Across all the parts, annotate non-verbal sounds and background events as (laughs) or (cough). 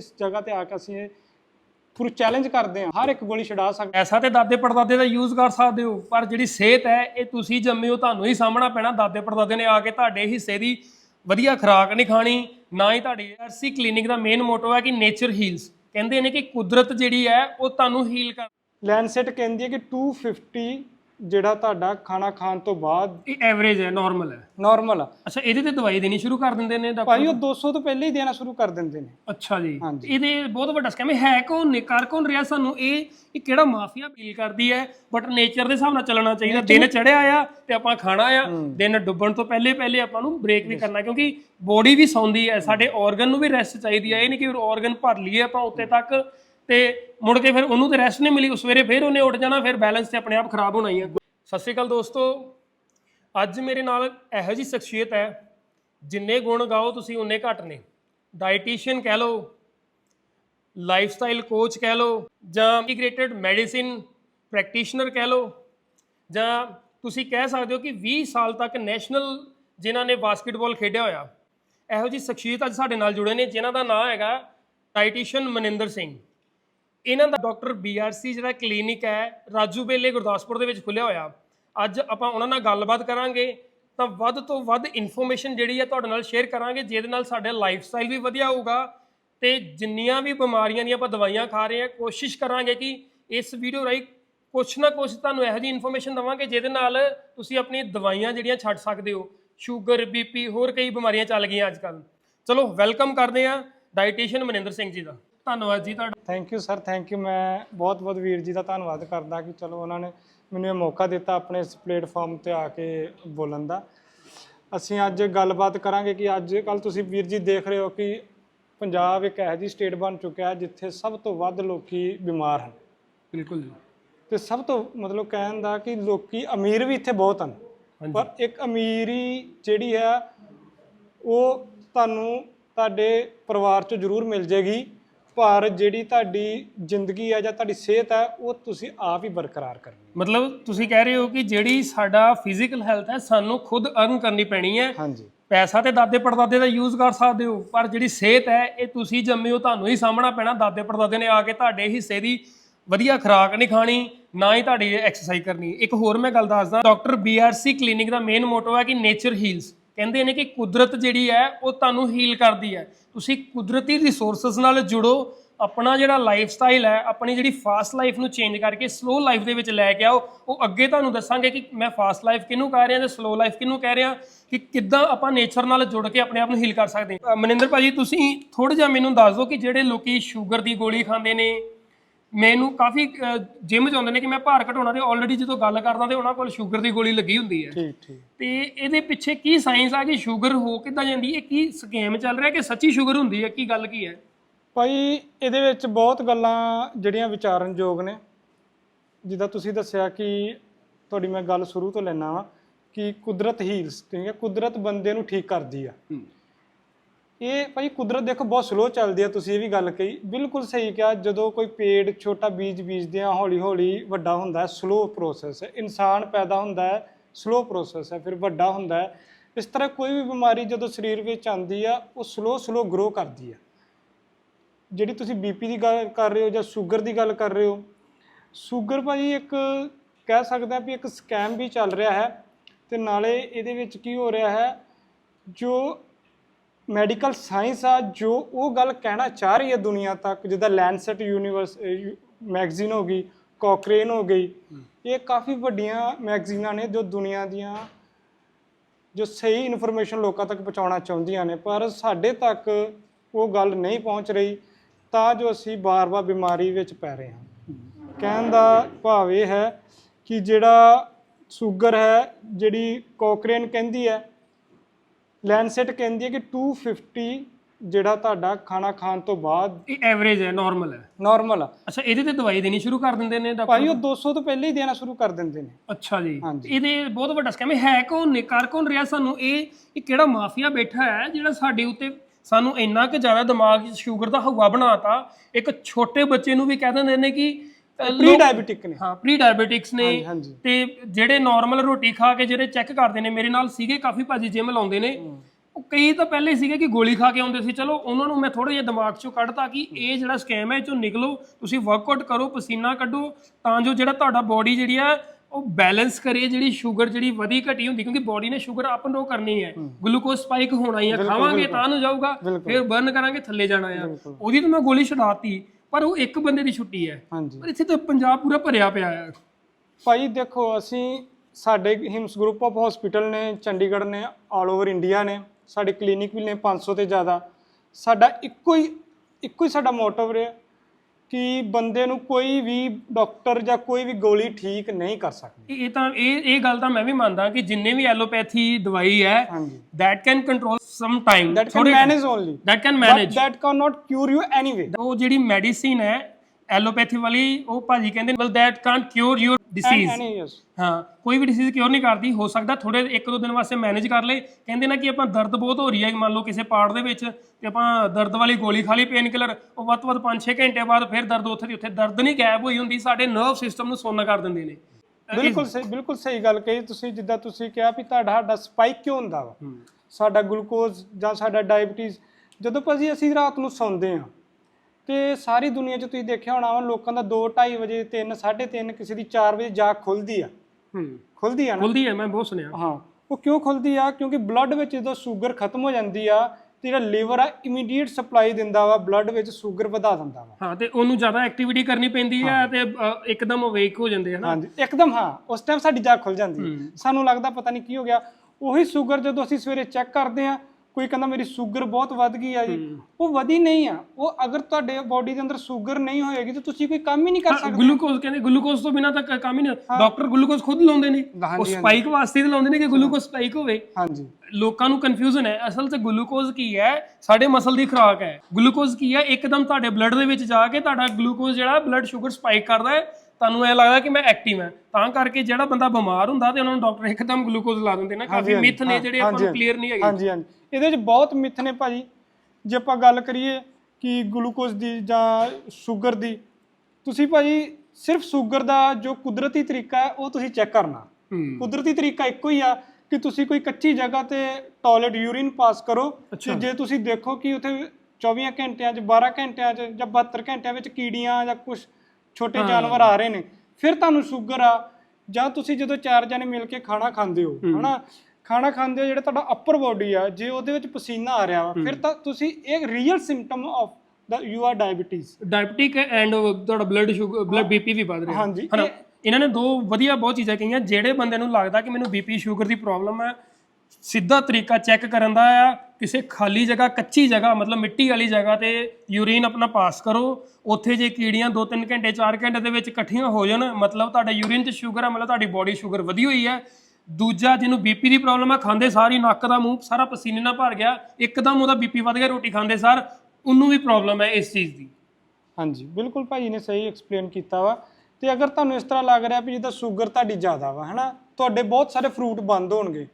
ਇਸ ਜਗ੍ਹਾ ਤੇ ਆ ਕੇ ਅਸੀਂ ਇਹ ਪੂਰੀ ਚੈਲੰਜ ਕਰਦੇ ਹਾਂ ਹਰ ਇੱਕ ਗੋਲੀ ਛਡਾ ਸਕਦੇ ਐਸਾ ਤੇ ਦਾਦੇ ਪੜਦਾਦੇ ਦਾ ਯੂਜ਼ ਕਰ ਸਕਦੇ ਹੋ ਪਰ ਜਿਹੜੀ ਸਿਹਤ ਹੈ ਇਹ ਤੁਸੀਂ ਜੰਮੇ ਹੋ ਤੁਹਾਨੂੰ ਹੀ ਸਾਹਮਣਾ ਪੈਣਾ। ਦਾਦੇ ਪੜਦਾਦੇ ਨੇ ਆ ਕੇ ਤੁਹਾਡੇ ਹਿੱਸੇ ਦੀ ਵਧੀਆ ਖੁਰਾਕ ਨਹੀਂ ਖਾਣੀ ਨਾ ਹੀ ਤੁਹਾਡੀ ਆਰਸੀ ਕਲੀਨਿਕ ਦਾ ਮੇਨ ਮੋਟੋ ਹੈ ਕਿ ਨੇਚਰ ਹੀਲਸ ਕਹਿੰਦੇ ਨੇ ਕਿ ਕੁਦਰਤ ਜਿਹੜੀ ਹੈ ਉਹ ਤੁਹਾਨੂੰ ਹੀਲ ਕਰ ਲੈਂਡਸੈਟ ਕਹਿੰਦੀ ਹੈ ਕਿ 250 ਜਿਹੜਾ ਤੁਹਾਡਾ ਖਾਣਾ ਖਾਣ ਤੋਂ ਬਾਅਦ ਇਹ ਐਵਰੇਜ ਹੈ ਨਾਰਮਲ ਹੈ। ਨਾਰਮਲ ਆ। ਅੱਛਾ ਇਹਦੇ ਤੇ ਦਵਾਈ ਦੇਣੀ ਸ਼ੁਰੂ ਕਰ ਦਿੰਦੇ ਨੇ ਡਾਕਟਰ ਭਾਈ ਉਹ 200 ਤੋਂ ਪਹਿਲੇ ਹੀ ਦੇਣਾ ਸ਼ੁਰੂ ਕਰ ਦਿੰਦੇ ਨੇ। ਅੱਛਾ ਜੀ। ਹਾਂਜੀ। ਇਹਦੇ ਬਹੁਤ ਵੱਡਾ ਸਕੈਮ ਹੈ। ਕੌਣ ਨੇ? ਕਰ ਕੌਣ ਰਿਹਾ ਸਾਨੂੰ? ਇਹ ਇਹ ਕਿਹੜਾ ਮਾਫੀਆ ਫੀਲ ਕਰਦੀ ਹੈ? ਬਟ ਨੇਚਰ ਦੇ ਹਿਸਾਬ ਨਾਲ ਚੱਲਣਾ ਚਾਹੀਦਾ। ਦਿਨ ਚੜਿਆ ਆ ਤੇ ਆਪਾਂ ਖਾਣਾ ਆ। ਦਿਨ ਡੁੱਬਣ ਤੋਂ ਪਹਿਲੇ ਪਹਿਲੇ ਆਪਾਂ ਨੂੰ ਬ੍ਰੇਕ ਵੀ ਕਰਨਾ ਕਿਉਂਕਿ ਬੋਡੀ ਵੀ ਸੌਂਦੀ ਹੈ। ਸਾਡੇ ਆਰਗਨ ਨੂੰ ਵੀ ਰੈਸਟ ਚਾਹੀਦੀ ਹੈ। ਇਹ ਨਹੀਂ ਕਿ ਆਰਗਨ ਭਰ ਲਈਏ ਆਪਾਂ ਉੱਤੇ ਤੱਕ ਤੇ ਮੁੜ ਕੇ ਫਿਰ ਉਹਨੂੰ ਤੇ ਰੈਸਟ ਨਹੀਂ ਮਿਲੀ। ਸਵੇਰੇ ਫਿਰ ਉਹਨੇ ਉੱਠ ਜਾਣਾ ਫਿਰ ਬੈਲੈਂਸ ਤੇ ਆਪਣੇ ਆਪ ਖਰਾਬ ਹੋਣਾ ਹੀ ਹੈ ਸਤਿ ਸ਼੍ਰੀ ਅਕਾਲ ਦੋਸਤੋ। ਅੱਜ ਮੇਰੇ ਨਾਲ ਇਹੋ ਜੀ ਸ਼ਖਸੀਅਤ ਹੈ, ਜਿੰਨੇ ਗੁਣ ਗਾਓ ਤੁਸੀਂ ਉਨੇ ਘੱਟ ਨੇ। ਡਾਈਟੀਸ਼ੀਅਨ ਕਹਿ ਲਓ ਲਾਈਫ ਸਟਾਈਲ ਕੋਚ ਕਹਿ ਲਓ, ਜਾਂ ਇੰਟੀਗ੍ਰੇਟਿਡ ਮੈਡੀਸਿਨ ਪ੍ਰੈਕਟੀਸ਼ਨਰ ਕਹਿ ਲਓ, ਜਾਂ ਤੁਸੀਂ ਕਹਿ ਸਕਦੇ ਹੋ ਕਿ 20 ਸਾਲ ਤੱਕ ਨੈਸ਼ਨਲ ਜਿਨ੍ਹਾਂ ਨੇ ਬਾਸਕਟਬਾਲ ਖੇਡਿਆ ਹੋਇਆ। ਇਹੋ ਜੀ ਸ਼ਖਸੀਅਤ ਅੱਜ ਸਾਡੇ ਨਾਲ ਜੁੜੇ ਨੇ, ਜਿਨ੍ਹਾਂ ਦਾ ਨਾਮ ਹੈਗਾ ਡਾਈਟੀਸ਼ੀਅਨ ਮਨਿੰਦਰ ਸਿੰਘ। ਇਹਨਾਂ ਦਾ ਡਾਕਟਰ ਬੀਆਰਸੀ ਜਿਹੜਾ ਕਲੀਨਿਕ ਹੈ, ਰਾਜੂ ਬੇਲੇ ਗੁਰਦਾਸਪੁਰ ਦੇ ਵਿੱਚ ਖੁੱਲਿਆ ਹੋਇਆ। ਅੱਜ ਆਪਾਂ ਉਹਨਾਂ ਨਾਲ ਗੱਲਬਾਤ ਕਰਾਂਗੇ, ਤਾਂ ਵੱਧ ਤੋਂ ਵੱਧ ਇਨਫੋਰਮੇਸ਼ਨ ਜਿਹੜੀ ਹੈ ਤੁਹਾਡੇ ਨਾਲ ਸ਼ੇਅਰ ਕਰਾਂਗੇ, ਜਿਹਦੇ ਨਾਲ ਸਾਡਾ ਲਾਈਫ ਸਟਾਈਲ ਵੀ ਵਧੀਆ ਹੋਊਗਾ ਤੇ ਜਿੰਨੀਆਂ ਵੀ ਬਿਮਾਰੀਆਂ ਦੀਆਂ ਆਪਾਂ ਦਵਾਈਆਂ ਖਾ ਰਹੇ ਹਾਂ ਕੋਸ਼ਿਸ਼ ਕਰਾਂਗੇ ਕਿ ਇਸ ਵੀਡੀਓ ਰਾਹੀਂ ਕੁਛ ਨਾ ਕੁਛ ਤੁਹਾਨੂੰ ਇਹੋ ਜਿਹੀ ਇਨਫੋਰਮੇਸ਼ਨ ਦਵਾਂਗੇ, ਜਿਹਦੇ ਨਾਲ ਤੁਸੀਂ ਆਪਣੀ ਦਵਾਈਆਂ ਜਿਹੜੀਆਂ ਛੱਡ ਸਕਦੇ ਹੋ ਸ਼ੂਗਰ ਬੀਪੀ ਹੋਰ ਕਈ ਬਿਮਾਰੀਆਂ ਚੱਲ ਗਈਆਂ ਅੱਜ ਕੱਲ ਚਲੋ ਵੈਲਕਮ ਕਰਦੇ ਹਾਂ ਡਾਈਟੀਸ਼ੀਅਨ ਮਨਿੰਦਰ ਸਿੰਘ ਜੀ ਦਾ। ਧੰਨਵਾਦ ਜੀ ਤੁਹਾਡਾ। Thank you sir thank you ਮੈਂ ਬਹੁਤ ਬਹੁਤ ਵੀਰ ਜੀ ਦਾ ਧੰਨਵਾਦ ਕਰਦਾ ਕਿ ਚਲੋ ਉਹਨਾਂ ਨੇ ਮੈਨੂੰ ਇਹ ਮੌਕਾ ਦਿੱਤਾ ਆਪਣੇ ਇਸ ਪਲੇਟਫਾਰਮ ਤੇ ਆ ਕੇ ਬੋਲਣ ਦਾ। ਅਸੀਂ ਅੱਜ ਗੱਲਬਾਤ ਕਰਾਂਗੇ ਕਿ ਅੱਜ ਕੱਲ ਤੁਸੀਂ ਵੀਰ ਜੀ ਦੇਖ ਰਹੇ ਹੋ ਕਿ ਪੰਜਾਬ ਇੱਕ ਇਹੋ ਜਿਹੀ ਸਟੇਟ ਬਣ ਚੁੱਕਿਆ ਹੈ ਜਿੱਥੇ ਸਭ ਤੋਂ ਵੱਧ ਲੋਕੀ ਬਿਮਾਰ ਹਨ। ਬਿਲਕੁਲ ਜੀ। ਤੇ ਸਭ ਤੋਂ ਮਤਲਬ ਕਹਿਣ ਦਾ ਕਿ ਲੋਕੀ ਅਮੀਰ ਵੀ ਇੱਥੇ ਬਹੁਤ ਹਨ। ਪਰ ਇੱਕ ਅਮੀਰੀ ਜਿਹੜੀ ਹੈ ਉਹ ਤੁਹਾਨੂੰ ਤੁਹਾਡੇ ਪਰਿਵਾਰ ਚੋਂ ਜ਼ਰੂਰ ਮਿਲ ਜੇਗੀ। ਪਰ ਜਿਹੜੀ ਤੁਹਾਡੀ ਜ਼ਿੰਦਗੀ ਹੈ ਜਾਂ ਤੁਹਾਡੀ ਸਿਹਤ ਹੈ ਉਹ ਤੁਸੀਂ ਆਪ ਹੀ ਬਰਕਰਾਰ ਕਰਨੀ ਹੈ। ਮਤਲਬ ਤੁਸੀਂ ਕਹਿ ਰਹੇ ਹੋ ਕਿ ਜਿਹੜੀ ਸਾਡਾ ਫਿਜ਼ੀਕਲ ਹੈਲਥ ਹੈ ਸਾਨੂੰ ਖੁਦ ਅਰਨ ਕਰਨੀ ਪੈਣੀ ਹੈ। ਹਾਂਜੀ। ਪੈਸਾ ਤੇ ਦਾਦੇ ਪੜਦਾਦੇ ਦਾ ਯੂਜ਼ ਕਰ ਸਕਦੇ ਹੋ ਪਰ ਜਿਹੜੀ ਸਿਹਤ ਹੈ ਇਹ ਤੁਸੀਂ ਜੰਮੇ ਹੋ ਤੁਹਾਨੂੰ ਹੀ ਸਾਹਮਣਾ ਪੈਣਾ। ਦਾਦੇ ਪੜਦਾਦੇ ਨੇ ਆ ਕੇ ਤੁਹਾਡੇ ਹਿੱਸੇ ਦੀ ਵਧੀਆ ਖੁਰਾਕ ਨਹੀਂ ਖਾਣੀ ਨਾ ਹੀ ਤੁਹਾਡੀ ਐਕਸਰਸਾਈਜ਼ ਕਰਨੀ। ਇੱਕ ਹੋਰ ਮੈਂ ਗੱਲ ਦੱਸਦਾ ਡਾਕਟਰ ਬੀਆਰਸੀ ਕਲੀਨਿਕ ਦਾ ਮੇਨ ਮੋਟੋ ਹੈ ਕਿ ਨੇਚਰ ਹੀਲਸ ਕਹਿੰਦੇ ਨੇ ਕਿ ਕੁਦਰਤ ਜਿਹੜੀ ਹੈ ਉਹ ਤੁਹਾਨੂੰ ਹੀਲ ਕਰਦੀ ਹੈ। ਤੁਸੀਂ ਕੁਦਰਤੀ ਰਿਸੋਰਸਸ ਨਾਲ ਜੁੜੋ ਆਪਣਾ ਜਿਹੜਾ ਲਾਈਫ ਸਟਾਈਲ ਹੈ ਆਪਣੀ ਜਿਹੜੀ ਫਾਸਟ ਲਾਈਫ ਨੂੰ ਚੇਂਜ ਕਰਕੇ ਸਲੋ ਲਾਈਫ ਦੇ ਵਿੱਚ ਲੈ ਕੇ ਆਓ। ਉਹ ਅੱਗੇ ਤੁਹਾਨੂੰ ਦੱਸਾਂਗੇ ਕਿ ਮੈਂ ਫਾਸਟ ਲਾਈਫ ਕਿਹਨੂੰ ਕਹਿ ਰਿਹਾ ਤੇ ਸਲੋ ਲਾਈਫ ਕਿਹਨੂੰ ਕਹਿ ਰਿਹਾ ਕਿ ਕਿੱਦਾਂ ਆਪਾਂ ਨੇਚਰ ਨਾਲ ਜੁੜ ਕੇ ਆਪਣੇ ਆਪ ਨੂੰ ਹੀਲ ਕਰ ਸਕਦੇ ਹਾਂ। ਅ, ਮਨਿੰਦਰ ਭਾਜੀ ਤੁਸੀਂ ਥੋੜਾ ਜਿਹਾ ਮੈਨੂੰ ਦੱਸ ਦਿਓ ਕਿ ਜਿਹੜੇ ਲੋਕੀ ਸ਼ੂਗਰ ਦੀ ਗੋਲੀ ਖਾਂਦੇ ਨੇ ਮੈਨੂੰ ਕਾਫੀ ਜਿਮ ਚ ਆਉਂਦੇ ਨੇ ਕਿ ਮੈਂ ਭਾਰ ਘਟਾਉਣਾ ਤੇ ਆਲਰੇਡੀ ਜਦੋਂ ਗੱਲ ਕਰਦਾ ਤੇ ਉਹਨਾਂ ਕੋਲ ਸ਼ੂਗਰ ਦੀ ਗੋਲੀ ਲੱਗੀ ਹੁੰਦੀ ਹੈ। ਠੀਕ ਠੀਕ। ਤੇ ਇਹਦੇ ਪਿੱਛੇ ਕੀ ਸਾਇੰਸ ਆ ਕਿ ਸ਼ੂਗਰ ਹੋ ਕਿੱਦਾਂ ਜਾਂਦੀ ਹੈ ਕੀ ਸਕੈਮ ਚੱਲ ਰਿਹਾ ਕਿ ਸੱਚੀ ਸ਼ੂਗਰ ਹੁੰਦੀ ਹੈ ਕੀ ਗੱਲ ਕੀ ਹੈ? ਭਾਈ ਇਹਦੇ ਵਿੱਚ ਬਹੁਤ ਗੱਲਾਂ ਜਿਹੜੀਆਂ ਵਿਚਾਰਨਯੋਗ ਨੇ। ਜਿੱਦਾਂ ਤੁਸੀਂ ਦੱਸਿਆ ਕਿ ਤੁਹਾਡੀ ਮੈਂ ਗੱਲ ਸ਼ੁਰੂ ਤੋਂ ਲੈਣਾ ਵਾ ਕਿ ਕੁਦਰਤ ਹੀਲਸ ਠੀਕ ਹੈ ਕੁਦਰਤ ਬੰਦੇ ਨੂੰ ਠੀਕ ਕਰਦੀ ਆ। ਇਹ ਭਾਈ ਕੁਦਰਤ ਦੇਖੋ ਬਹੁਤ ਸਲੋ ਚੱਲਦੀ ਆ, ਤੁਸੀਂ ਇਹ ਵੀ ਗੱਲ ਕਹੀ। ਬਿਲਕੁਲ ਸਹੀ ਕਿਹਾ, ਜਦੋਂ ਕੋਈ ਪੇੜ, ਛੋਟਾ ਬੀਜ ਬੀਜਦੇ ਆ ਹੌਲੀ ਹੌਲੀ ਵੱਡਾ ਹੁੰਦਾ ਹੈ ਸਲੋ ਪ੍ਰੋਸੈਸ ਹੈ ਇਨਸਾਨ ਪੈਦਾ ਹੁੰਦਾ ਹੈ ਸਲੋ ਪ੍ਰੋਸੈਸ ਹੈ, ਫਿਰ ਵੱਡਾ ਹੁੰਦਾ ਹੈ। ਇਸ ਤਰ੍ਹਾਂ ਕੋਈ ਵੀ ਬਿਮਾਰੀ ਜਦੋਂ ਸਰੀਰ ਵਿੱਚ ਆਉਂਦੀ ਆ, ਉਹ ਸਲੋ ਸਲੋ ਗਰੋ ਕਰਦੀ ਆ। ਜਿਹੜੀ ਤੁਸੀਂ ਬੀਪੀ ਦੀ ਗੱਲ ਕਰ ਰਹੇ ਹੋ ਜਾਂ ਸ਼ੂਗਰ ਦੀ ਗੱਲ ਕਰ ਰਹੇ ਹੋ ਸ਼ੂਗਰ ਭਾਈ ਇੱਕ ਕਹਿ ਸਕਦੇ ਆ ਵੀ ਇੱਕ ਸਕੈਮ ਵੀ ਚੱਲ ਰਿਹਾ ਹੈ ਤੇ ਨਾਲੇ ਇਹਦੇ ਵਿੱਚ ਕੀ ਹੋ ਰਿਹਾ ਹੈ, ਜੋ ਮੈਡੀਕਲ ਸਾਇੰਸ ਆ, ਜੋ ਉਹ ਗੱਲ ਕਹਿਣਾ ਚਾਹ ਰਹੀ ਹੈ ਦੁਨੀਆ ਤੱਕ, ਜਿੱਦਾਂ ਲੈਂਡਸੈਟ ਯੂਨੀਵਰਸ ਮੈਗਜ਼ੀਨ ਹੋ ਗਈ ਕੋਕਰੇਨ ਹੋ ਗਈ, ਇਹ ਕਾਫੀ ਵੱਡੀਆਂ ਮੈਗਜ਼ੀਨਾਂ ਨੇ ਜੋ ਦੁਨੀਆ ਦੀਆਂ, ਜੋ ਸਹੀ ਇਨਫੋਰਮੇਸ਼ਨ ਲੋਕਾਂ ਤੱਕ ਪਹੁੰਚਾਉਣਾ ਚਾਹੁੰਦੀਆਂ ਨੇ, ਪਰ ਸਾਡੇ ਤੱਕ ਉਹ ਗੱਲ ਨਹੀਂ ਪਹੁੰਚ ਰਹੀ, ਤਾਂ ਜੋ ਅਸੀਂ ਬਾਰ-ਬਾਰ ਬਿਮਾਰੀ ਵਿੱਚ ਪੈ ਰਹੇ ਹਾਂ। ਕਹਿਣ ਦਾ ਭਾਵ ਇਹ ਹੈ ਕਿ ਜਿਹੜਾ ਸ਼ੂਗਰ ਹੈ, ਜਿਹੜੀ ਕੋਕਰੇਨ ਕਹਿੰਦੀ ਹੈ ਲੈਂਡਸੈਟ ਕਹਿੰਦੀ ਹੈ ਕਿ 250 ਜਿਹੜਾ ਤੁਹਾਡਾ ਖਾਣਾ ਖਾਣ ਤੋਂ ਬਾਅਦ ਇਹ ਐਵਰੇਜ ਹੈ ਨਾਰਮਲ ਹੈ। ਨਾਰਮਲ ਆ। ਅੱਛਾ ਇਹਦੇ ਤੇ ਦਵਾਈ ਦੇਣੀ ਸ਼ੁਰੂ ਕਰ ਦਿੰਦੇ ਨੇ ਡਾਕਟਰ ਭਾਈ ਉਹ 200 ਤੋਂ ਪਹਿਲੇ ਹੀ ਦੇਣਾ ਸ਼ੁਰੂ ਕਰ ਦਿੰਦੇ ਨੇ। ਅੱਛਾ ਜੀ। ਹਾਂਜੀ। ਇਹਦੇ ਬਹੁਤ ਵੱਡਾ ਸਕੈਮ ਹੈ। ਕੌਣ ਨੇ? ਕਰ ਕੌਣ ਰਿਹਾ ਸਾਨੂੰ? ਇਹ ਇਹ ਕਿਹੜਾ ਮਾਫੀਆ ਬੈਠਾ ਹੈ ਜਿਹੜਾ ਸਾਡੇ ਉੱਤੇ ਸਾਨੂੰ ਇੰਨਾ ਕੁ ਜ਼ਿਆਦਾ ਦਿਮਾਗ 'ਚ ਸ਼ੂਗਰ ਦਾ ਹਵਾ ਬਣਾਤਾ। ਇੱਕ ਛੋਟੇ ਬੱਚੇ ਨੂੰ ਵੀ ਕਹਿ ਦਿੰਦੇ ਨੇ ਕਿ ਪ੍ਰੀ ਡਾਇਬੀਟਿਕ ਨੇ। ਹਾਂ ਪ੍ਰੀ ਡਾਇਬੀਟਿਕਸ ਨੇ। ਤੇ ਜਿਹੜੇ ਨਾਰਮਲ ਰੋਟੀ ਖਾ ਕੇ ਜਿਹੜੇ ਚੈੱਕ ਕਰਦੇ ਨੇ ਮੇਰੇ ਨਾਲ ਸੀਗੇ ਕਾਫੀ ਭਾਜੀ ਜਿਮ ਲਾਉਂਦੇ ਨੇ। ਉਹ ਕਈ ਤਾਂ ਪਹਿਲੇ ਸੀਗੇ ਕਿ ਗੋਲੀ ਖਾ ਕੇ ਆਉਂਦੇ ਸੀ। ਚਲੋ ਉਹਨਾਂ ਨੂੰ ਮੈਂ ਥੋੜਾ ਜਿਹਾ ਦਿਮਾਗ ਚੋਂ ਕੱਢਤਾ ਕਿ ਇਹ ਜਿਹੜਾ ਸਕੈਮ ਹੈ ਇਹ ਚੋਂ ਨਿਕਲੋ ਤੁਸੀਂ ਵਰਕਆਊਟ ਕਰੋ ਪਸੀਨਾ ਕੱਢੋ ਤਾਂ ਜੋ ਜਿਹੜਾ ਤੁਹਾਡਾ ਬਾਡੀ ਜਿਹੜੀ ਆ ਉਹ ਬੈਲੈਂਸ ਕਰੇ ਜਿਹੜੀ ਸ਼ੂਗਰ ਜਿਹੜੀ ਵਧੀ ਘਟੀ ਹੁੰਦੀ ਕਿਉਂਕਿ ਬਾਡੀ ਨੇ ਸ਼ੂਗਰ ਅਪ ਐਂਡ ਕਰ ਕਰਨੀ ਹੈ। ਗਲੂਕੋਜ਼ ਸਪਾਈਕ ਹੋਣਾ ਹੀ ਆ ਖਾਵਾਂਗੇ ਤਾਂ ਨੂੰ ਜਾਊਗਾ ਫਿਰ ਬਰਨ ਕਰਾਂਗੇ ਥੱਲੇ ਜਾਣਾ ਆ। ਉਹਦੀ ਤਾਂ ਮੈਂ ਗੋਲੀ ਛਡਾਤੀ ਪਰ ਉਹ ਇੱਕ ਬੰਦੇ ਦੀ ਛੁੱਟੀ ਹੈ। ਹਾਂਜੀ। ਪਰ ਇੱਥੇ ਤਾਂ ਪੰਜਾਬ ਪੂਰਾ ਭਰਿਆ ਪਿਆ ਹੈ। ਭਾਈ ਦੇਖੋ ਅਸੀਂ ਸਾਡੇ ਹਿਮਸ ਗਰੁੱਪ ਆਫ ਹਸਪੀਟਲ ਨੇ ਚੰਡੀਗੜ੍ਹ ਨੇ ਆਲ ਓਵਰ ਇੰਡੀਆ ਨੇ ਸਾਡੇ ਕਲੀਨਿਕ ਵੀ ਨੇ 500 ਤੇ ਜ਼ਿਆਦਾ। ਸਾਡਾ ਇੱਕੋ ਹੀ ਇੱਕੋ ਹੀ ਸਾਡਾ ਮੋਟਿਵ ਰਿਹਾ। ਕਿ ਬੰਦੇ ਨੂੰ ਕੋਈ ਵੀ ਡਾਕਟਰ ਜਾਂ ਕੋਈ ਵੀ ਗੋਲੀ ਠੀਕ ਨਹੀਂ ਕਰ ਸਕਦੀ ਇਹ ਤਾਂ ਇਹ ਇਹ ਗੱਲ ਤਾਂ ਮੈਂ ਵੀ ਮੰਨਦਾ ਕਿ ਜਿੰਨੇ ਵੀ ਐਲੋਪੈਥੀ ਦਵਾਈ ਹੈ ਹਾਂਜੀ that can control some time that can manage only that can but manage that cannot cure you anyway ਉਹ ਜਿਹੜੀ ਮੈਡੀਸਿਨ ਹੈ ਐਲੋਪੈਥੀ ਵਾਲੀ ਉਹ ਭਾਜੀ ਕਹਿੰਦੇ that can't cure your disease any yes ਹਾਂ ਕੋਈ ਵੀ ਡਿਸੀਜ਼ ਕਿਉਰ ਨਹੀਂ ਕਰਦੀ ਹੋ ਸਕਦਾ ਥੋੜੇ ਇੱਕ ਦੋ ਦਿਨ ਵਾਸਤੇ ਮੈਨੇਜ ਕਰ ਲੇ ਕਹਿੰਦੇ ਨਾ ਕਿ ਆਪਾਂ ਦਰਦ ਬਹੁਤ ਹੋ ਰਹੀ ਹੈ ਮੰਨ ਲਓ ਕਿਸੇ ਪਾਰਟ ਦੇ ਵਿੱਚ ਤੇ ਆਪਾਂ ਦਰਦ ਵਾਲੀ ਗੋਲੀ ਖਾ ਲਈ ਪੇਨ ਕਿਲਰ ਉਹ ਵੱਧ ਤੋਂ ਵੱਧ 5-6 ਘੰਟੇ ਬਾਅਦ ਫਿਰ ਦਰਦ ਉੱਥੇ ਦੀ ਉੱਥੇ ਦਰਦ ਨਹੀਂ ਗਾਇਬ ਹੋਈ ਹੁੰਦੀ ਸਾਡੇ ਨਰਵ ਸਿਸਟਮ ਨੂੰ ਸੋਨਾ ਕਰ ਦਿੰਦੇ ਨੇ। ਬਿਲਕੁਲ ਸਹੀ ਬਿਲਕੁਲ ਸਹੀ ਗੱਲ ਕਹੀ ਤੁਸੀਂ ਜਿੱਦਾਂ ਤੁਸੀਂ ਕਿਹਾ ਵੀ ਤੁਹਾਡਾ ਸਾਡਾ ਸਪਾਈਕ ਕਿਉਂ ਹੁੰਦਾ ਵਾ? ਸਾਡਾ ਗਲੂਕੋਜ਼ ਜਾਂ ਸਾਡਾ ਡਾਇਬੀਟੀਜ਼ ਜਦੋਂ ਭਾਜੀ ਅਸੀਂ ਰਾਤ ਨੂੰ ਸੌਂਦੇ ਆ ਤੇ ਸਾਰੀ ਦੁਨੀਆ 'ਚ ਤੁਸੀਂ ਦੇਖਿਆ ਹੋਣਾ ਵਾ ਲੋਕਾਂ ਦਾ 2 2:30 ਵਜੇ 3 3:30 ਕਿਸੇ ਦੀ 4 ਵਜੇ ਜਾਗ ਖੁੱਲਦੀ ਆ। ਹੂੰ। ਖੁੱਲਦੀ ਆ ਨਾ? ਖੁੱਲਦੀ ਹੈ ਮੈਂ ਬਹੁਤ ਸੁਣਿਆ। ਹਾਂ ਉਹ ਕਿਉਂ ਖੁੱਲਦੀ ਆ? ਕਿਉਂਕਿ ਬਲੱਡ ਵਿੱਚ ਜਦੋਂ ਸ਼ੂਗਰ ਖਤਮ ਹੋ ਜਾਂਦੀ ਆ ਤੇ ਜਿਹੜਾ ਲੀਵਰ ਆ ਇਮੀਡੀਏਟ ਸਪਲਾਈ ਦਿੰਦਾ ਵਾ ਬਲੱਡ ਵਿੱਚ ਸ਼ੂਗਰ ਵਧਾ ਦਿੰਦਾ ਵਾ। ਹਾਂ ਤੇ ਉਹਨੂੰ ਜ਼ਿਆਦਾ ਐਕਟੀਵਿਟੀ ਕਰਨੀ ਪੈਂਦੀ ਹੈ। ਤੇ ਇੱਕਦਮ ਅਵੇਕ ਹੋ ਜਾਂਦੇ ਹਨ ਹਾਂਜੀ ਇੱਕਦਮ ਹਾਂ ਉਸ ਟਾਈਮ ਸਾਡੀ ਜਾਗ ਖੁੱਲ ਜਾਂਦੀ ਸਾਨੂੰ ਲੱਗਦਾ ਪਤਾ ਨਹੀਂ ਕੀ ਹੋ ਗਿਆ। ਉਹੀ ਸ਼ੂਗਰ ਜਦੋਂ ਅਸੀਂ ਸਵੇਰੇ ਚੈੱਕ ਕਰਦੇ ਆ ਕੋਈ ਕਹਿੰਦਾ ਮੇਰੀ ਸ਼ੂਗਰ ਬਹੁਤ ਵੱਧ ਗਈ ਆ ਜੀ ਉਹ ਵਧੀ ਨਹੀਂ ਆ। ਉਹ ਅਗਰ ਤੁਹਾਡੇ ਬਾਡੀ ਦੇ ਅੰਦਰ ਸ਼ੂਗਰ ਨਹੀਂ ਹੋਏਗੀ ਤਾਂ ਤੁਸੀਂ ਕੋਈ ਕੰਮ ਹੀ ਨਹੀਂ ਕਰ ਸਕਦੇ। ਗਲੂਕੋਜ਼ ਕਹਿੰਦੇ ਗਲੂਕੋਜ਼ ਤੋਂ ਬਿਨਾ ਤਾਂ ਕੰਮ ਹੀ ਨਹੀਂ ਡਾਕਟਰ ਗਲੂਕੋਜ਼ ਖੁਦ ਲਾਉਂਦੇ ਨੇ। ਉਹ ਸਪਾਈਕ ਵਾਸਤੇ ਲਾਉਂਦੇ ਨੇ ਕਿ ਗਲੂਕੋਜ਼ ਸਪਾਈਕ ਹੋਵੇ। ਹਾਂਜੀ। ਲੋਕਾਂ ਨੂੰ ਕਨਫਿਊਜ਼ਨ ਹੈ। ਅਸਲ 'ਚ ਗਲੂਕੋਜ਼ ਕੀ ਹੈ? ਸਾਡੇ ਮਸਲ ਦੀ ਖੁਰਾਕ ਹੈ। ਗਲੂਕੋਜ਼ ਕੀ ਹੈ? ਇੱਕਦਮ ਤੁਹਾਡੇ ਬਲੱਡ ਦੇ ਵਿੱਚ ਜਾ ਕੇ ਤੁਹਾਡਾ ਗਲੂਕੋਜ਼ ਜਿਹੜਾ ਬਲੱਡ ਸ਼ੂਗਰ ਸਪਾਈਕ ਕਰਦਾ ਹੈ। ਤੁਹਾਨੂੰ ਇਹ ਲੱਗਦਾ ਕਿ ਮੈਂ ਐਕਟਿਵ ਹਾਂ। ਤਾਂ ਕਰਕੇ ਜਿਹੜਾ ਬੰਦਾ ਬਿਮਾਰ ਹੁੰਦਾ ਤੇ ਉਹਨਾਂ ਨੂੰ ਡਾਕਟਰ ਇੱਕਦਮ ਗਲੂਕੋਜ਼ ਲਾ ਦਿੰਦੇ ਨੇ। ਕਾਫੀ ਮਿਥ ਨੇ ਜਿਹੜੇ ਆਪਾਂ ਨੂੰ ਕਲੀਅਰ ਨਹੀਂ ਹੈਗੇ। ਹਾਂਜੀ ਹਾਂਜੀ। ਇਹਦੇ ਵਿੱਚ ਬਹੁਤ ਮਿੱਥ ਨੇ ਭਾਜੀ। ਜੇ ਆਪਾਂ ਗੱਲ ਕਰੀਏ ਕਿ ਗਲੂਕੋਜ਼ ਦੀ ਜਾਂ ਸ਼ੂਗਰ ਦੀ ਤੁਸੀਂ ਭਾਜੀ ਸਿਰਫ ਸ਼ੂਗਰ ਦਾ ਜੋ ਕੁਦਰਤੀ ਤਰੀਕਾ ਹੈ ਉਹ ਤੁਸੀਂ ਚੈੱਕ ਕਰਨਾ। ਕੁਦਰਤੀ ਤਰੀਕਾ ਇੱਕੋ ਹੀ ਆ ਕਿ ਤੁਸੀਂ ਕੋਈ ਕੱਚੀ ਜਗ੍ਹਾ ਤੇ ਟਾਇਲਟ ਯੂਰਿਨ ਪਾਸ ਕਰੋ ਤੇ ਜੇ ਤੁਸੀਂ ਦੇਖੋ ਕਿ ਉੱਥੇ 24 ਘੰਟਿਆਂ 'ਚ 12 ਘੰਟਿਆਂ 'ਚ ਜਾਂ 72 ਘੰਟਿਆਂ ਵਿੱਚ ਕੀੜੀਆਂ ਜਾਂ ਕੁਝ ਛੋਟੇ ਜਾਨਵਰ ਆ ਰਹੇ ਨੇ। ਫਿਰ ਤੁਹਾਨੂੰ ਸ਼ੂਗਰ ਆ ਜਾਂ ਤੁਸੀਂ ਜਦੋਂ ਚਾਰ ਜਣੇ ਮਿਲ ਕੇ ਖਾਣਾ ਖਾਂਦੇ ਹੋ ਹਨਾ? ਖਾਣਾ ਖਾਂਦੇ ਹੋ ਜਿਹੜਾ ਤੁਹਾਡਾ ਅਪਰ ਬਾਡੀ ਆ ਜੇ ਉਹਦੇ ਵਿੱਚ ਪਸੀਨਾ ਆ ਰਿਹਾ ਵਾ ਫਿਰ ਤਾਂ ਤੁਸੀਂ ਇਹ real symptom of the you are diabetes diabetic and ਤੁਹਾਡਾ ਬਲੱਡ ਸ਼ੂਗਰ ਬਲੱਡ ਬੀਪੀ ਵੀ ਵੱਧ ਰਿਹਾ। ਹਾਂਜੀ, ਹਨਾ? ਇਹਨਾਂ ਨੇ ਦੋ ਵਧੀਆ ਬਹੁਤ ਚੀਜ਼ਾਂ ਕਹੀਆਂ ਜਿਹੜੇ ਬੰਦੇ ਨੂੰ ਲੱਗਦਾ ਕਿ ਮੈਨੂੰ ਬੀਪੀ ਸ਼ੂਗਰ ਦੀ ਪ੍ਰੋਬਲਮ ਹੈ ਸਿੱਧਾ ਤਰੀਕਾ ਚੈੱਕ ਕਰਨ ਦਾ ਆ ਕਿਸੇ ਖਾਲੀ ਜਗ੍ਹਾ, ਕੱਚੀ ਜਗ੍ਹਾ, ਮਤਲਬ ਮਿੱਟੀ ਵਾਲੀ ਜਗ੍ਹਾ ਤੇ ਯੂਰੀਨ ਆਪਣਾ ਪਾਸ ਕਰੋ, ਉੱਥੇ ਜੇ ਕੀੜੀਆਂ 2-3 ਘੰਟੇ 4 ਘੰਟੇ ਦੇ ਵਿੱਚ ਇਕੱਠੀਆਂ ਹੋ ਜਾਣ, ਮਤਲਬ ਤੁਹਾਡਾ ਯੂਰੀਨ 'ਚ ਸ਼ੂਗਰ ਆ, ਮਤਲਬ ਤੁਹਾਡੀ ਬੋਡੀ ਸ਼ੂਗਰ ਵਧੀ ਹੋਈ ਹੈ। ਦੂਜਾ, ਜਿਹਨੂੰ ਬੀਪੀ ਦੀ ਪ੍ਰੋਬਲਮ ਆ, ਖਾਂਦੇ ਸਾਰ ਹੀ ਨੱਕ ਦਾ ਮੂੰਹ ਸਾਰਾ ਪਸੀਨੇ ਨਾਲ ਭਰ ਗਿਆ, ਇੱਕਦਮ ਉਹਦਾ ਬੀਪੀ ਵੱਧ ਗਿਆ, ਰੋਟੀ ਖਾਂਦੇ ਸਾਰ ਉਹਨੂੰ ਵੀ ਪ੍ਰੋਬਲਮ ਹੈ ਇਸ ਚੀਜ਼ ਦੀ। ਹਾਂਜੀ, ਬਿਲਕੁਲ ਭਾਜੀ ਨੇ ਸਹੀ ਐਕਸਪਲੇਨ ਕੀਤਾ ਵਾ। ਤੇ ਅਗਰ ਤੁਹਾਨੂੰ ਇਸ ਤਰ੍ਹਾਂ ਲੱਗ ਰਿਹਾ ਵੀ ਜਿੱਦਾਂ ਸ਼ੂਗਰ ਤੁਹਾਡੀ ਜ਼ਿਆਦਾ ਵਾ, ਹਨਾ, ਤੁਹਾਡੇ ਬਹੁਤ ਸਾਰੇ ਫਰੂਟ ਬੰਦ ਹੋਣਗੇ।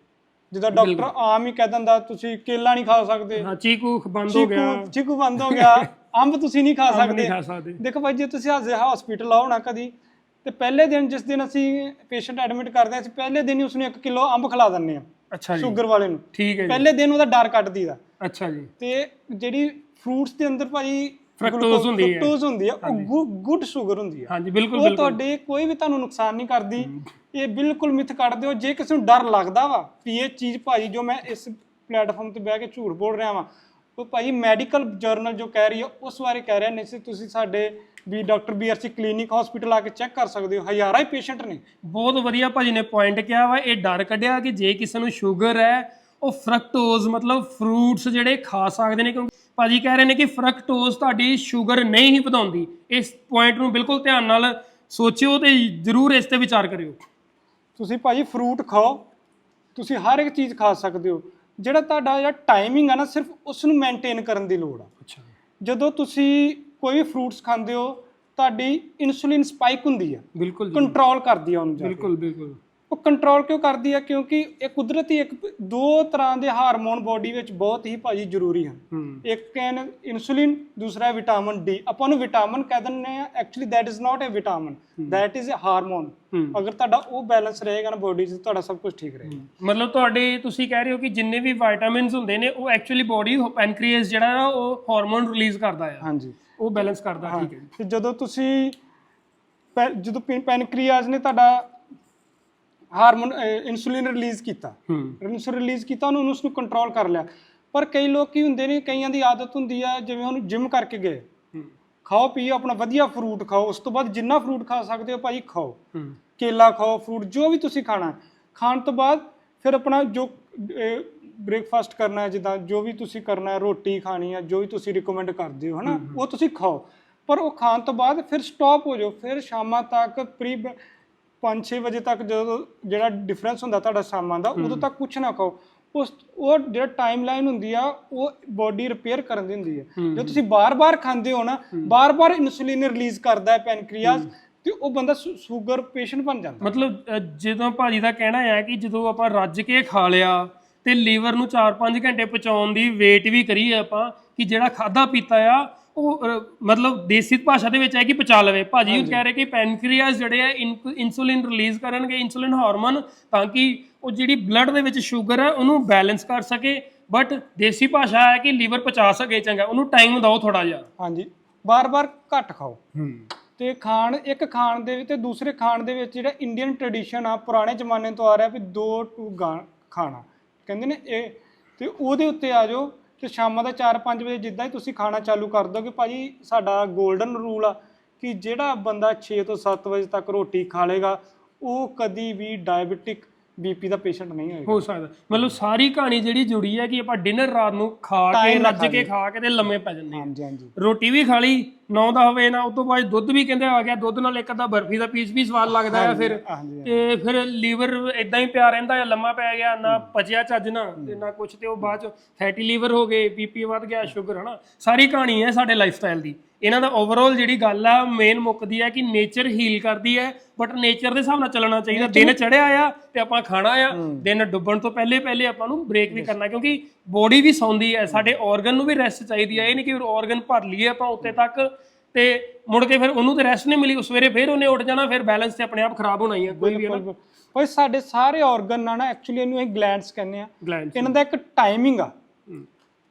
ਜਿੱਦਾਂ ਡਾਕਟਰ ਆਮ ਹੀ ਕਹਿ ਦਿੰਦਾ ਤੁਸੀਂ ਕੇਲਾ ਨਹੀਂ ਖਾ ਸਕਦੇ। ਹਾਂ ਚੀਕੂ ਬੰਦ ਹੋ ਗਿਆ। ਚੀਕੂ ਚੀਕੂ ਬੰਦ ਹੋ ਗਿਆ। (laughs) ਅੰਬ ਤੁਸੀਂ ਨਹੀਂ ਖਾ ਅੰਬ ਸਕਦੇ। ਨਹੀਂ ਖਾ ਸਕਦੇ। ਦੇਖੋ ਭਾਈ ਜੇ ਤੁਸੀਂ ਹਜੇ ਹਸਪੀਟਲ ਆਓ ਨਾ ਕਦੀ ਤੇ ਪਹਿਲੇ ਦਿਨ ਜਿਸ ਦਿਨ ਅਸੀਂ ਪੇਸ਼ੈਂਟ ਐਡਮਿਟ ਕਰਦੇ ਹਾਂ ਅਸੀਂ ਪਹਿਲੇ ਦਿਨ ਹੀ ਉਸਨੂੰ 1 ਕਿਲੋ ਅੰਬ ਖਿਲਾ ਦਿੰਨੇ ਆ ਅੱਛਾ ਜੀ। ਸ਼ੂਗਰ ਵਾਲੇ ਨੂੰ। ਠੀਕ ਹੈ ਜੀ। ਪਹਿਲੇ ਦਿਨ ਉਹਦਾ ਡਰ ਕੱਢ ਦੀਦਾ ਅੱਛਾ ਜੀ। ਤੇ ਜਿਹੜੀ ਫਰੂਟਸ ਦੇ ਅੰਦਰ ਭਾਜੀ Fructose ਹੁੰਦੀ ਹੈ। ਫਰਕਟੋਜ਼ ਹੁੰਦੀ ਹੈ ਉਹ ਗੁੱਡ ਸ਼ੂਗਰ ਹੁੰਦੀ ਹੈ। ਹਾਂਜੀ ਬਿਲਕੁਲ ਉਹ ਬਿਲਕੁਲ। ਤੁਹਾਡੇ ਕੋਈ ਵੀ ਤੁਹਾਨੂੰ ਨੁਕਸਾਨ ਨਹੀਂ ਕਰਦੀ। ਇਹ ਬਿਲਕੁਲ ਮਿੱਥ ਕੱਢ ਦਿਓ। ਜੇ ਕਿਸੇ ਨੂੰ ਡਰ ਲੱਗਦਾ ਵਾ ਵੀ ਇਹ ਚੀਜ਼ ਭਾਜੀ ਜੋ ਮੈਂ ਇਸ ਪਲੇਟਫਾਰਮ ਤੇ ਬਹਿ ਕੇ ਝੂਠ ਬੋਲ ਰਿਹਾ ਵਾਂ, ਉਹ ਭਾਜੀ ਮੈਡੀਕਲ ਜਰਨਲ ਜੋ ਕਹਿ ਰਹੀ ਹੈ ਉਸ ਬਾਰੇ ਕਹਿ ਰਿਹਾ। ਨਹੀਂ ਸੀ ਤੁਸੀਂ ਸਾਡੇ ਵੀ ਡਾਕਟਰ ਬੀਆਰਸੀ ਕਲੀਨਿਕ ਹਸਪੀਟਲ ਆ ਕੇ ਚੈੱਕ ਕਰ ਸਕਦੇ ਹੋ। ਹਜ਼ਾਰਾਂ ਹੀ ਪੇਸ਼ੈਂਟ ਨੇ। ਬਹੁਤ ਵਧੀਆ ਭਾਜੀ ਨੇ ਪੁਆਇੰਟ ਕਿਹਾ ਵਾ। ਇਹ ਡਰ ਕੱਢਿਆ ਕਿ ਜੇ ਕਿਸੇ ਨੂੰ ਸ਼ੂਗਰ ਹੈ, ਉਹ ਫਰਕਟੋਜ਼ ਮਤਲਬ ਫਰੂਟਸ ਜਿਹੜੇ ਖਾ ਸਕਦੇ ਨੇ, ਕਿਉਂਕਿ ਭਾਜੀ ਕਹਿ ਰਹੇ ਨੇ ਕਿ ਫਰਕਟੋਜ਼ ਤੁਹਾਡੀ ਸ਼ੂਗਰ ਨਹੀਂ ਹੀ ਵਧਾਉਂਦੀ। ਇਸ ਪੁਆਇੰਟ ਨੂੰ ਬਿਲਕੁਲ ਧਿਆਨ ਨਾਲ ਸੋਚਿਓ ਤੇ ਜ਼ਰੂਰ ਇਸ ਤੇ ਵਿਚਾਰ ਕਰਿਓ। ਤੁਸੀਂ ਭਾਜੀ ਫਰੂਟ ਖਾਓ ਤੁਸੀਂ ਹਰ ਇੱਕ ਚੀਜ਼ ਖਾ ਸਕਦੇ ਹੋ। ਜਿਹੜਾ ਤੁਹਾਡਾ ਜਿਹੜਾ ਟਾਈਮਿੰਗ ਆ ਨਾ ਸਿਰਫ ਉਸ ਨੂੰ ਮੇਨਟੇਨ ਕਰਨ ਦੀ ਲੋੜ ਆ। ਅੱਛਾ। ਜਦੋਂ ਤੁਸੀਂ ਕੋਈ ਵੀ ਫਰੂਟਸ ਖਾਂਦੇ ਹੋ ਤੁਹਾਡੀ ਇਨਸੂਲਿਨ ਸਪਾਈਕ ਹੁੰਦੀ ਆ। ਬਿਲਕੁਲ ਜੀ। ਕੰਟਰੋਲ ਕਰਦੀ ਆ ਉਹਨੂੰ ਜਾ ਕੇ। ਬਿਲਕੁਲ ਬਿਲਕੁਲ। ਉਹ ਕੰਟਰੋਲ ਕਿਉਂ ਕਰਦੀ ਹੈ ਕਿਉਂਕਿ ਇਹ ਕੁਦਰਤੀ ਇੱਕ ਦੋ ਤਰ੍ਹਾਂ ਦੇ ਹਾਰਮੋਨ ਬਾਡੀ ਵਿੱਚ ਬਹੁਤ ਹੀ ਭਾਜੀ ਜ਼ਰੂਰੀ ਹਨ। ਇੱਕ ਹੈ ਇਨਸੂਲਿਨ ਦੂਸਰਾ ਹੈ ਵਿਟਾਮਿਨ ਡੀ ਆਪਾਂ ਨੂੰ ਵਿਟਾਮਿਨ ਕਹਿ ਦਿੰਦੇ ਆ actually that is not a vitamin. that is a hormone ਹੂੰ। ਅਗਰ ਤੁਹਾਡਾ ਉਹ ਬੈਲੈਂਸ ਰਹੇਗਾ ਨਾ ਬਾਡੀ 'ਚ ਤੁਹਾਡਾ ਸਭ ਕੁਝ ਠੀਕ ਰਹੇਗਾ। ਮਤਲਬ ਤੁਹਾਡੇ ਤੁਸੀਂ ਕਹਿ ਰਹੇ ਹੋ ਕਿ ਜਿੰਨੇ ਵੀ ਵਿਟਾਮਿਨਸ ਹੁੰਦੇ ਨੇ ਉਹ ਐਕਚੁਅਲੀ ਬੋਡੀ ਪੈਨਕ੍ਰੀਅਸ ਜਿਹੜਾ ਨਾ ਉਹ ਹਾਰਮੋਨ ਰਿਲੀਜ਼ ਕਰਦਾ ਆ। ਹਾਂਜੀ। ਉਹ ਬੈਲੈਂਸ ਕਰਦਾ ਠੀਕ ਹੈ। ਤੇ ਜਦੋਂ ਤੁਸੀਂ ਜਦੋਂ ਪੈਨਕ੍ਰੀਆਸ ਨੇ ਤੁਹਾਡਾ ਹਾਰਮੋਨ ਇਨਸੂਲਿਨ ਰਿਲੀਜ਼ ਕੀਤਾ। ਇਨਸੂਲਿਨ ਰਿਲੀਜ਼ ਕੀਤਾ ਉਹਨੂੰ ਉਸ ਨੂੰ ਕੰਟਰੋਲ ਕਰ ਲਿਆ। ਪਰ ਕਈ ਲੋਕ ਕੀ ਹੁੰਦੇ ਨੇ ਕਈਆਂ ਦੀ ਆਦਤ ਹੁੰਦੀ ਆ ਜਿਵੇਂ ਉਹਨੂੰ ਜਿਮ ਕਰਕੇ ਗਏ। ਖਾਓ ਪੀਓ ਆਪਣਾ ਵਧੀਆ ਫਰੂਟ ਖਾਓ। ਉਸ ਤੋਂ ਬਾਅਦ ਜਿੰਨਾ ਫਰੂਟ ਖਾ ਸਕਦੇ ਹੋ ਭਾਈ ਖਾਓ। ਕੇਲਾ ਖਾਓ ਫਰੂਟ ਜੋ ਵੀ ਤੁਸੀਂ ਖਾਣਾ। ਖਾਣ ਤੋਂ ਬਾਅਦ ਫਿਰ ਆਪਣਾ ਜੋ ਬ੍ਰੇਕਫਾਸਟ ਕਰਨਾ ਹੈ ਜਿੱਦਾਂ ਜੋ ਵੀ ਤੁਸੀਂ ਕਰਨਾ ਹੈ ਰੋਟੀ ਖਾਣੀ ਹੈ ਜੋ ਵੀ ਤੁਸੀਂ ਰਿਕਮੈਂਡ ਕਰਦੇ ਹੋ ਹਨਾ ਉਹ ਤੁਸੀਂ ਖਾਓ। ਪਰ ਉਹ ਖਾਣ ਤੋਂ ਬਾਅਦ ਫਿਰ ਸਟਾਪ ਹੋ ਜਾਓ। ਫਿਰ ਸ਼ਾਮਾਂ ਤੱਕ ਪ੍ਰੀ 5-6 ਵਜੇ ਤੱਕ ਜਦੋਂ ਜਿਹੜਾ ਡਿਫਰੈਂਸ ਹੁੰਦਾ ਤੁਹਾਡਾ ਸ਼ਾਮਾਂ ਦਾ ਉਦੋਂ ਤੱਕ ਕੁਝ ਨਾ ਖਾਓ। ਉਸ ਉਹ ਜਿਹੜਾ ਟਾਈਮ ਲਾਈਨ ਹੁੰਦੀ ਆ ਉਹ ਬਾਡੀ ਰਿਪੇਅਰ ਕਰਨ ਦੀ ਹੁੰਦੀ ਹੈ। ਜੇ ਤੁਸੀਂ ਬਾਰ-ਬਾਰ ਖਾਂਦੇ ਹੋ ਨਾ ਬਾਰ-ਬਾਰ ਇਨਸੂਲਿਨ ਰਿਲੀਜ਼ ਕਰਦਾ ਹੈ ਪੈਨਕ੍ਰੀਆਸ ਤੇ ਉਹ ਬੰਦਾ ਸ਼ੂਗਰ ਪੇਸ਼ੈਂਟ ਬਣ ਜਾਂਦਾ। ਮਤਲਬ ਜਦੋਂ ਭਾਜੀ ਦਾ ਕਹਿਣਾ ਹੈ ਕਿ ਜਦੋਂ ਆਪਾਂ ਰੱਜ ਕੇ ਖਾ ਲਿਆ ਤੇ ਲੀਵਰ ਨੂੰ 4-5 ਘੰਟੇ ਪਚਾਉਣ ਦੀ ਵੇਟ ਵੀ ਕਰੀਏ ਆਪਾਂ ਕਿ ਜਿਹੜਾ ਖਾਦਾ ਪੀਤਾ ਆ ਉਹ ਮਤਲਬ ਦੇਸੀ ਭਾਸ਼ਾ ਦੇ ਵਿੱਚ ਹੈ ਕਿ ਪਚਾ ਲਵੇ। ਭਾਜੀ ਉਹ ਕਹਿ ਰਹੇ ਕਿ ਪੈਨਕ੍ਰੀਆਸ ਜਿਹੜੇ ਆ ਇਨਸੂਲਿਨ ਰਿਲੀਜ਼ ਕਰਨਗੇ ਇਨਸੂਲਿਨ ਹਾਰਮੋਨ ਤਾਂ ਕਿ ਉਹ ਜਿਹੜੀ ਬਲੱਡ ਦੇ ਵਿੱਚ ਸ਼ੂਗਰ ਹੈ ਉਹਨੂੰ ਬੈਲੈਂਸ ਕਰ ਸਕੇ। ਬਟ ਦੇਸੀ ਭਾਸ਼ਾ ਹੈ ਕਿ ਲੀਵਰ ਪਚਾ ਸਕੇ ਚੰਗਾ ਉਹਨੂੰ ਟਾਈਮ ਦਿਓ ਥੋੜਾ ਜਿਹਾ। ਹਾਂਜੀ। ਬਾਰ-ਬਾਰ ਘੱਟ ਖਾਓ। ਹੂੰ। ਤੇ ਖਾਣ ਇੱਕ ਖਾਣ ਦੇ ਵਿੱਚ ਤੇ ਦੂਸਰੇ ਖਾਣ ਦੇ ਵਿੱਚ ਜਿਹੜਾ ਇੰਡੀਅਨ ਟ੍ਰੈਡੀਸ਼ਨ ਆ ਪੁਰਾਣੇ ਜ਼ਮਾਨੇ ਤੋਂ ਆ ਰਿਹਾ ਵੀ ਦੋ ਟੂ ਖਾਣਾ। ਕਹਿੰਦੇ ਨੇ ਇਹ ਤੇ ਉਹਦੇ ਉੱਤੇ ਆ ਜਾਓ ਤੇ ਸ਼ਾਮਾਂ ਦਾ 4-5 ਵਜੇ ਜਿੱਦਾਂ ਹੀ ਤੁਸੀਂ ਖਾਣਾ ਚਾਲੂ ਕਰ ਦੋਗੇ ਭਾਜੀ ਸਾਡਾ 골ਡਨ ਰੂਲ ਆ ਕਿ ਜਿਹੜਾ ਬੰਦਾ 6 ਤੋਂ 7 ਵਜੇ ਤੱਕ ਰੋਟੀ ਖਾ ਲੇਗਾ ਉਹ ਕਦੀ ਵੀ ਡਾਇਬੀਟਿਕ ਬੀਪੀ ਦਾ ਪੇਸ਼ੈਂਟ ਨਹੀਂ ਹੋਏਗਾ। ਹੋ ਸਕਦਾ। ਮਤਲਬ ਸਾਰੀ ਕਹਾਣੀ ਜਿਹੜੀ ਜੁੜੀ ਹੈ ਕਿ ਆਪਾਂ ਡਿਨਰ ਰਾਤ ਨੂੰ ਖਾ ਕੇ ਰੱਜ ਕੇ ਖਾ ਕੇ ਤੇ ਲੰਮੇ ਪੈ ਜੰਨੇ ਹਾਂਜੀ ਹਾਂਜੀ। ਰੋਟੀ ਵੀ ਖਾ ਲਈ 9-10 ਵਜੇ ਨਾਲ ਉਸ ਤੋਂ ਬਾਅਦ ਦੁੱਧ ਵੀ ਕਹਿੰਦੇ ਆ ਗਿਆ ਦੁੱਧ ਨਾਲ ਇੱਕ ਅੱਧਾ ਬਰਫੀ ਦਾ ਪੀਸ ਵੀ ਸਵਾਦ ਲੱਗਦਾ ਆ ਫਿਰ। ਹਾਂਜੀ ਤੇ ਫਿਰ ਲੀਵਰ ਇਦਾਂ ਹੀ ਪਿਆ ਰਹਿੰਦਾ ਆ ਲੰਮਾ ਪੈ ਗਿਆ ਨਾ ਪਚਿਆ ਚੱਜ ਨਾ ਤੇ ਨਾ ਕੁਛ ਤੇ ਉਹ ਬਾਅਦ ਚ ਫੈਟੀ ਲੀਵਰ ਹੋ ਗਏ ਬੀਪੀ ਵੱਧ ਗਿਆ ਸ਼ੂਗਰ ਹਨਾ। ਸਾਰੀ ਕਹਾਣੀ ਹੈ ਸਾਡੇ ਲਾਈਫ ਸਟਾਈਲ ਦੀ। ਇਹਨਾਂ ਦਾ ਓਵਰਆਲ ਜਿਹੜੀ ਗੱਲ ਆ ਮੇਨ ਮੁੱਕਦੀ ਹੈ ਕਿ ਨੇਚਰ ਹੀਲ ਕਰਦੀ ਹੈ ਬਟ ਨੇਚਰ ਦੇ ਹਿਸਾਬ ਨਾਲ ਚੱਲਣਾ ਚਾਹੀਦਾ। ਦਿਨ ਚੜਿਆ ਆ ਤੇ ਆਪਾਂ ਖਾਣਾ ਆ ਦਿਨ ਡੁੱਬਣ ਤੋਂ ਪਹਿਲੇ ਪਹਿਲੇ ਆਪਾਂ ਨੂੰ ਬ੍ਰੇਕ ਵੀ ਕਰਨਾ ਕਿਉਂਕਿ ਬੋਡੀ ਵੀ ਸੌਂਦੀ ਹੈ ਸਾਡੇ ਆਰਗਨ ਨੂੰ ਵੀ ਰੈਸਟ ਚਾਹੀਦੀ ਹੈ ਇਹ ਨਹੀਂ ਕਿ ਆਰਗਨ ਭਰ ਲਈਏ ਆਪਾਂ ਉੱਤੇ ਤੱਕ ਤੇ ਮੁੜ ਕੇ ਫਿਰ ਉਹਨੂੰ ਤੇ ਰੈਸਟ ਨਹੀਂ ਮਿਲੀ ਉਸ ਸਵੇਰੇ ਫਿਰ ਉਹਨੇ ਉੱਠ ਜਾਣਾ ਫਿਰ ਬੈਲੈਂਸ ਤੇ ਆਪਣੇ ਆਪ ਖਰਾਬ ਹੋਣਾ ਹੀ ਹੈ ਕੋਈ ਵੀ ਨਾ। ਭਾਈ ਸਾਡੇ ਸਾਰੇ ਆਰਗਨ ਨਾਲ ਨਾ ਐਕਚੁਅਲੀ ਇਹਨੂੰ ਇਹ ਗਲੈਂਡਸ ਕਹਿੰਦੇ ਆ ਇਹਨਾਂ ਦਾ ਇੱਕ ਟਾਈਮਿੰਗ ਆ।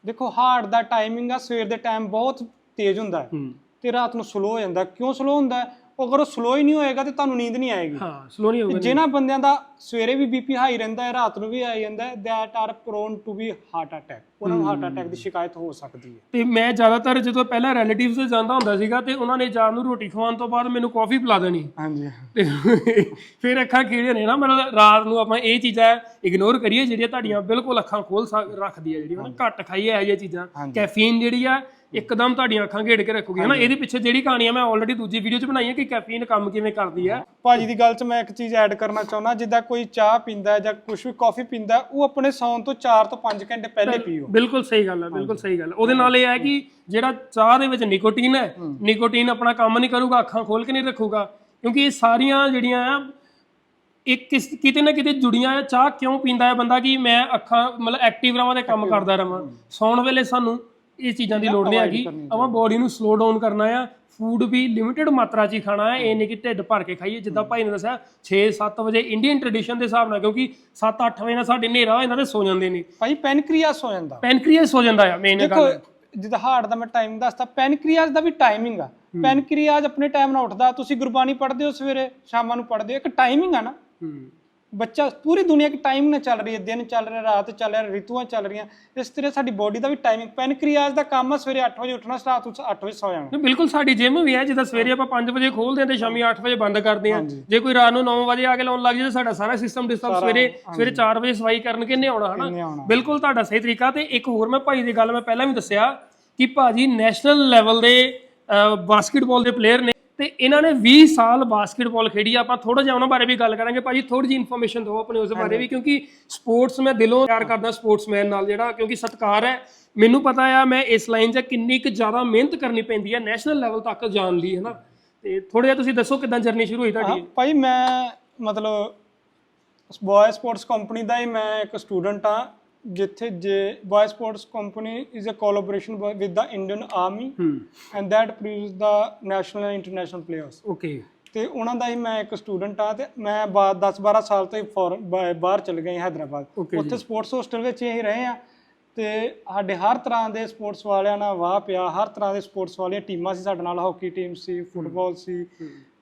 ਦੇਖੋ ਹਾਰਟ ਦਾ ਟਾਈਮਿੰਗ ਆ ਸਵੇਰ ਦੇ ਟਾਈਮ ਬਹੁਤ ਤੇਜ਼ ਹੁੰਦਾ ਹੈ। ਹੂੰ ਤੇ ਰਾਤ ਨੂੰ ਸਲੋ ਹੋ ਜਾਂਦਾ ਕਿਉਂ ਸਲੋ ਹੁੰਦਾ ਹੈ? ਉਹ ਅਗਰ ਉਹ ਸਲੋ ਹੀ ਨਹੀਂ ਹੋਏਗਾ ਤੇ ਤੁਹਾਨੂੰ ਨੀਂਦ ਨਹੀਂ ਆਏਗੀ। ਹਾਂ ਸਲੋ ਨਹੀਂ ਹੋਊਗਾ ਜਿਨ੍ਹਾਂ ਬੰਦਿਆਂ ਦਾ ਸਵੇਰੇ ਵੀ ਬੀਪੀ ਹਾਈ ਰਹਿੰਦਾ ਹੈ ਰਾਤ ਨੂੰ ਵੀ ਹਾਈ ਜਾਂਦਾ ਹੈ that are prone to be heart attack ਉਹਨਾਂ ਨੂੰ ਹਾਰਟ ਅਟੈਕ ਦੀ ਸ਼ਿਕਾਇਤ ਹੋ ਸਕਦੀ ਹੈ। ਤੇ ਮੈਂ ਜ਼ਿਆਦਾਤਰ ਜਦੋਂ ਪਹਿਲਾਂ ਰਿਲੇਟਿਵਸ ਦੇ ਜਾਂਦਾ ਹੁੰਦਾ ਸੀਗਾ ਤੇ ਉਹਨਾਂ ਨੇ ਜਾਨ ਨੂੰ ਰੋਟੀ ਖਵਾਉਣ ਤੋਂ ਬਾਅਦ ਮੈਨੂੰ ਕਾਫੀ ਪਿਲਾ ਦੇਣੀ। ਹਾਂਜੀ ਤੇ ਫਿਰ ਅੱਖਾਂ ਖੀੜੇ ਨੇ ਨਾ ਮਤਲਬ ਰਾਤ ਨੂੰ ਆਪਾਂ ਇਹ ਚੀਜ਼ਾਂ ਇਗਨੋਰ ਕਰੀਏ ਜਿਹੜੀਆਂ ਤੁਹਾਡੀਆਂ ਬਿਲਕੁਲ ਅੱਖਾਂ ਖੋਲ ਰੱਖਦੀ ਆ ਜਿਹੜੀ ਹਨਾ ਘੱਟ ਖਾਈਏ ਇਹ ਜਿਹੀਆਂ ਚੀਜ਼ਾਂ। ਕੈਫੀਨ ਜਿਹੜੀ ਆ ਇੱਕਦਮ ਤੁਹਾਡੀਆਂ ਅੱਖਾਂ ਘੇੜ ਕੇ ਰੱਖੂਗੀ ਹਨਾ? ਇਹਦੇ ਪਿੱਛੇ ਜਿਹੜੀ ਕਹਾਣੀ ਆ ਮੈਂ ਆਲਰੇਡੀ ਦੂਜੀ ਵੀਡੀਓ 'ਚ ਬਣਾਈ ਹੈ ਕਿ ਕੈਫੀਨ ਕੰਮ ਕਿਵੇਂ ਕਰਦੀ ਆ। ਭਾਜੀ ਦੀ ਗੱਲ 'ਚ ਮੈਂ ਇੱਕ ਚੀਜ਼ ਐਡ ਕਰਨਾ ਚਾਹੁੰਦਾ ਜਿੱਦਾਂ ਕੋਈ ਚਾਹ ਪੀਂਦਾ ਹੈ ਜਾਂ ਕੁਝ ਵੀ ਕਾਫੀ ਪੀਂਦਾ ਹੈ, ਉਹ ਆਪਣੇ ਸੌਣ ਤੋਂ 4 ਤੋਂ 5 ਘੰਟੇ ਪਹਿਲੇ ਪੀਓ। ਬਿਲਕੁਲ ਸਹੀ ਗੱਲ ਹੈ ਬਿਲਕੁਲ ਸਹੀ ਗੱਲ ਹੈ ਉਹਦੇ ਨਾਲ ਇਹ ਹੈ ਕਿ ਜਿਹੜਾ ਚਾਹ ਦੇ ਵਿੱਚ ਨਿਕੋਟੀਨ ਹੈ ਨਿਕੋਟੀਨ ਆਪਣਾ ਕੰਮ ਨਹੀਂ ਕਰੂਗਾ ਅੱਖਾਂ ਖੋਲ ਕੇ ਨਹੀਂ ਰੱਖੂਗਾ ਕਿਉਂਕਿ ਇਹ ਸਾਰੀਆਂ ਜਿਹੜੀਆਂ ਆ ਇੱਕ ਕਿਸ ਕਿਤੇ ਨਾ ਕਿਤੇ ਜੁੜੀਆਂ ਆ। ਚਾਹ ਕਿਉਂ ਪੀਂਦਾ ਹੈ ਬੰਦਾ ਕਿ ਮੈਂ ਅੱਖਾਂ ਮਤਲਬ ਐਕਟਿਵ ਰਵਾਂ ਤੇ ਕੰਮ ਕਰਦਾ ਰਵਾਂ? ਸੌਣ ਵੇਲੇ ਸਾਨੂੰ ਇਹ ਚੀਜ਼ਾਂ ਦੀ ਲੋੜ ਨਹੀਂ ਹੈਗੀ। ਆਪਾਂ ਬੋਡੀ ਨੂੰ ਸਲੋ ਡਾਊਨ ਕਰਨਾ ਆ। ਫੂਡ ਵੀ ਲਿਮਿਟਿਡ ਮਾਤਰਾ 'ਚ ਹੀ ਖਾਣਾ ਹੈ। ਇਹ ਨਹੀਂ ਕਿ ਢਿੱਡ ਭਰ ਕੇ ਖਾਈਏ। ਜਿੱਦਾਂ ਭਾਈ ਨੇ ਦੱਸਿਆ 6-7 ਵਜੇ ਇੰਡੀਅਨ ਟ੍ਰੈਡੀਸ਼ਨ ਦੇ ਹਿਸਾਬ ਨਾਲ ਕਿਉਂਕਿ 7-8 ਵਜੇ ਨਾਲ ਸਾਡੇ ਹਨੇਰਾ ਜਾਂਦਾ ਤੇ ਸੋ ਜਾਂਦੇ ਨੇ। ਭਾਈ ਪੈਨਕ੍ਰੀਆਸ ਹੋ ਜਾਂਦਾ। ਪੈਨਕ੍ਰੀਅਸ ਹੋ ਜਾਂਦਾ ਆ ਮੇਨ ਦੇਖੋ ਜਿੱਦਾਂ ਹਾਰਟ ਦਾ ਮੈਂ ਟਾਈਮ ਦੱਸਤਾ ਪੈਨਕ੍ਰੀਆਸ ਦਾ ਵੀ ਟਾਈਮਿੰਗ ਆ। ਪੈਨਕ੍ਰੀਆਸ ਆਪਣੇ ਟਾਈਮ ਨਾਲ ਉੱਠਦਾ। ਤੁਸੀਂ ਗੁਰਬਾਣੀ ਪੜ੍ਹਦੇ ਹੋ ਸਵੇਰੇ ਸ਼ਾਮਾਂ ਨੂੰ ਪੜ੍ਹਦੇ ਹੋ। ਇੱਕ ਟਾਈਮਿੰਗ ਆ ਨਾ। ਹੂੰ। ਬੱਚਾ ਪੂਰੀ ਦੁਨੀਆ ਇੱਕ ਟਾਈਮ ਨਾਲ ਚੱਲ ਰਹੀ ਹੈ ਦਿਨ ਚੱਲ ਰਿਹਾ ਰਾਤ ਚੱਲ ਰਿਹਾ ਰਿਤੂਆਂ ਚੱਲ ਰਹੀਆਂ। ਇਸ ਤਰ੍ਹਾਂ ਸਾਡੀ ਬੋਡੀ ਦਾ ਵੀ ਟਾਈਮਿੰਗ ਪੈਨਕ੍ਰੀਆਸ ਦਾ ਕੰਮ ਆ ਸਵੇਰੇ 8 ਵਜੇ ਉੱਠਣਾ ਰਾਤ ਨੂੰ 8 ਵਜੇ ਸੌ ਜਾਣਾ। ਬਿਲਕੁਲ ਸਾਡੀ ਜਿਮ ਵੀ ਹੈ ਜਿੱਦਾਂ ਸਵੇਰੇ ਆਪਾਂ 5 ਵਜੇ ਖੋਲਦੇ ਹਾਂ ਤੇ ਸ਼ਾਮੀ 8 ਵਜੇ ਬੰਦ ਕਰਦੇ ਹਾਂ। ਜੇ ਕੋਈ ਰਾਤ ਨੂੰ 9 ਵਜੇ ਆ ਕੇ ਲਾਉਣ ਲੱਗ ਜਾਏ ਤਾਂ ਸਾਡਾ ਸਾਰਾ ਸਿਸਟਮ ਡਿਸਟਰਬ ਸਵੇਰੇ ਸਵੇਰੇ 4 ਵਜੇ ਸਫ਼ਾਈ ਕਰਨ ਕਿੰਨੇ ਆਉਣਾ ਹਨਾ। ਬਿਲਕੁਲ ਤੁਹਾਡਾ ਸਹੀ ਤਰੀਕਾ ਤੇ ਇੱਕ ਹੋਰ ਮੈਂ ਭਾਈ ਦੀ ਗੱਲ ਮੈਂ ਪਹਿਲਾਂ ਵੀ ਦੱਸਿਆ ਕਿ ਭਾਜੀ ਨੈਸ਼ਨਲ ਲੈਵਲ ਦੇ ਬਾਸਕਟਬਾਲ ਦੇ ਪਲੇਅਰ ਨੇ ਤੇ ਇਹਨਾਂ ਨੇ 20 ਸਾਲ ਬਾਸਕਟਬਾਲ ਖੇਡੀ। ਆਪਾਂ ਥੋੜਾ ਜਿਹਾ ਉਹਨਾਂ ਬਾਰੇ ਵੀ ਗੱਲ ਕਰਾਂਗੇ। ਭਾਜੀ ਥੋੜੀ ਜਿਹੀ ਇਨਫੋਰਮੇਸ਼ਨ ਦਿਓ ਆਪਣੇ ਉਸ ਬਾਰੇ ਵੀ ਕਿਉਂਕਿ ਸਪੋਰਟਸ ਮੈਂ ਦਿਲੋਂ ਪਿਆਰ ਕਰਦਾ ਸਪੋਰਟਸਮੈਨ ਨਾਲ ਜਿਹੜਾ ਕਿਉਂਕਿ ਸਤਿਕਾਰ ਹੈ। ਮੈਨੂੰ ਪਤਾ ਆ ਮੈਂ ਇਸ ਲਾਈਨ 'ਚ ਕਿੰਨੀ ਕੁ ਜ਼ਿਆਦਾ ਮਿਹਨਤ ਕਰਨੀ ਪੈਂਦੀ ਹੈ ਨੈਸ਼ਨਲ ਲੈਵਲ ਤੱਕ ਜਾਣ ਲਈ ਹਨਾ? ਤੇ ਥੋੜਾ ਜਿਹਾ ਤੁਸੀਂ ਦੱਸੋ ਕਿਦਾਂ ਜਰਨੀ ਸ਼ੁਰੂ ਹੋਈ ਤੁਹਾਡੀ? ਭਾਈ ਮੈਂ ਮਤਲਬ ਬॉय ਸਪੋਰਟਸ ਕੰਪਨੀ ਦਾ ਹੀ ਮੈਂ ਇੱਕ ਸਟੂਡੈਂਟ ਆ ਜਿੱਥੇ ਜੇ boy sports company is a collaboration with the Indian Army and that produce the national and international players okay ਤੇ ਉਹਨਾਂ ਦਾ ਹੀ ਮੈਂ ਇੱਕ ਸਟੂਡੈਂਟ ਆ ਤੇ ਮੈਂ 10 12 ਸਾਲ ਤੋਂ ਹੀ ਬਾਹਰ ਚਲ ਗਏ ਹੈਦਰਾਬਾਦ। Okay ਉੱਥੇ ਸਪੋਰਟਸ ਹੋਸਟਲ ਵਿੱਚ ਹੀ ਰਹੇ ਆ ਤੇ ਸਾਡੇ ਹਰ ਤਰ੍ਹਾਂ ਦੇ ਸਪੋਰਟਸ ਵਾਲਿਆਂ ਨਾਲ ਵਾਹ ਪਿਆ ਹਰ ਤਰ੍ਹਾਂ ਦੇ ਸਪੋਰਟਸ ਵਾਲੀਆਂ ਟੀਮਾਂ ਸੀ ਸਾਡੇ ਨਾਲ ਹਾਕੀ ਟੀਮ ਸੀ ਫੁੱਟਬਾਲ ਸੀ।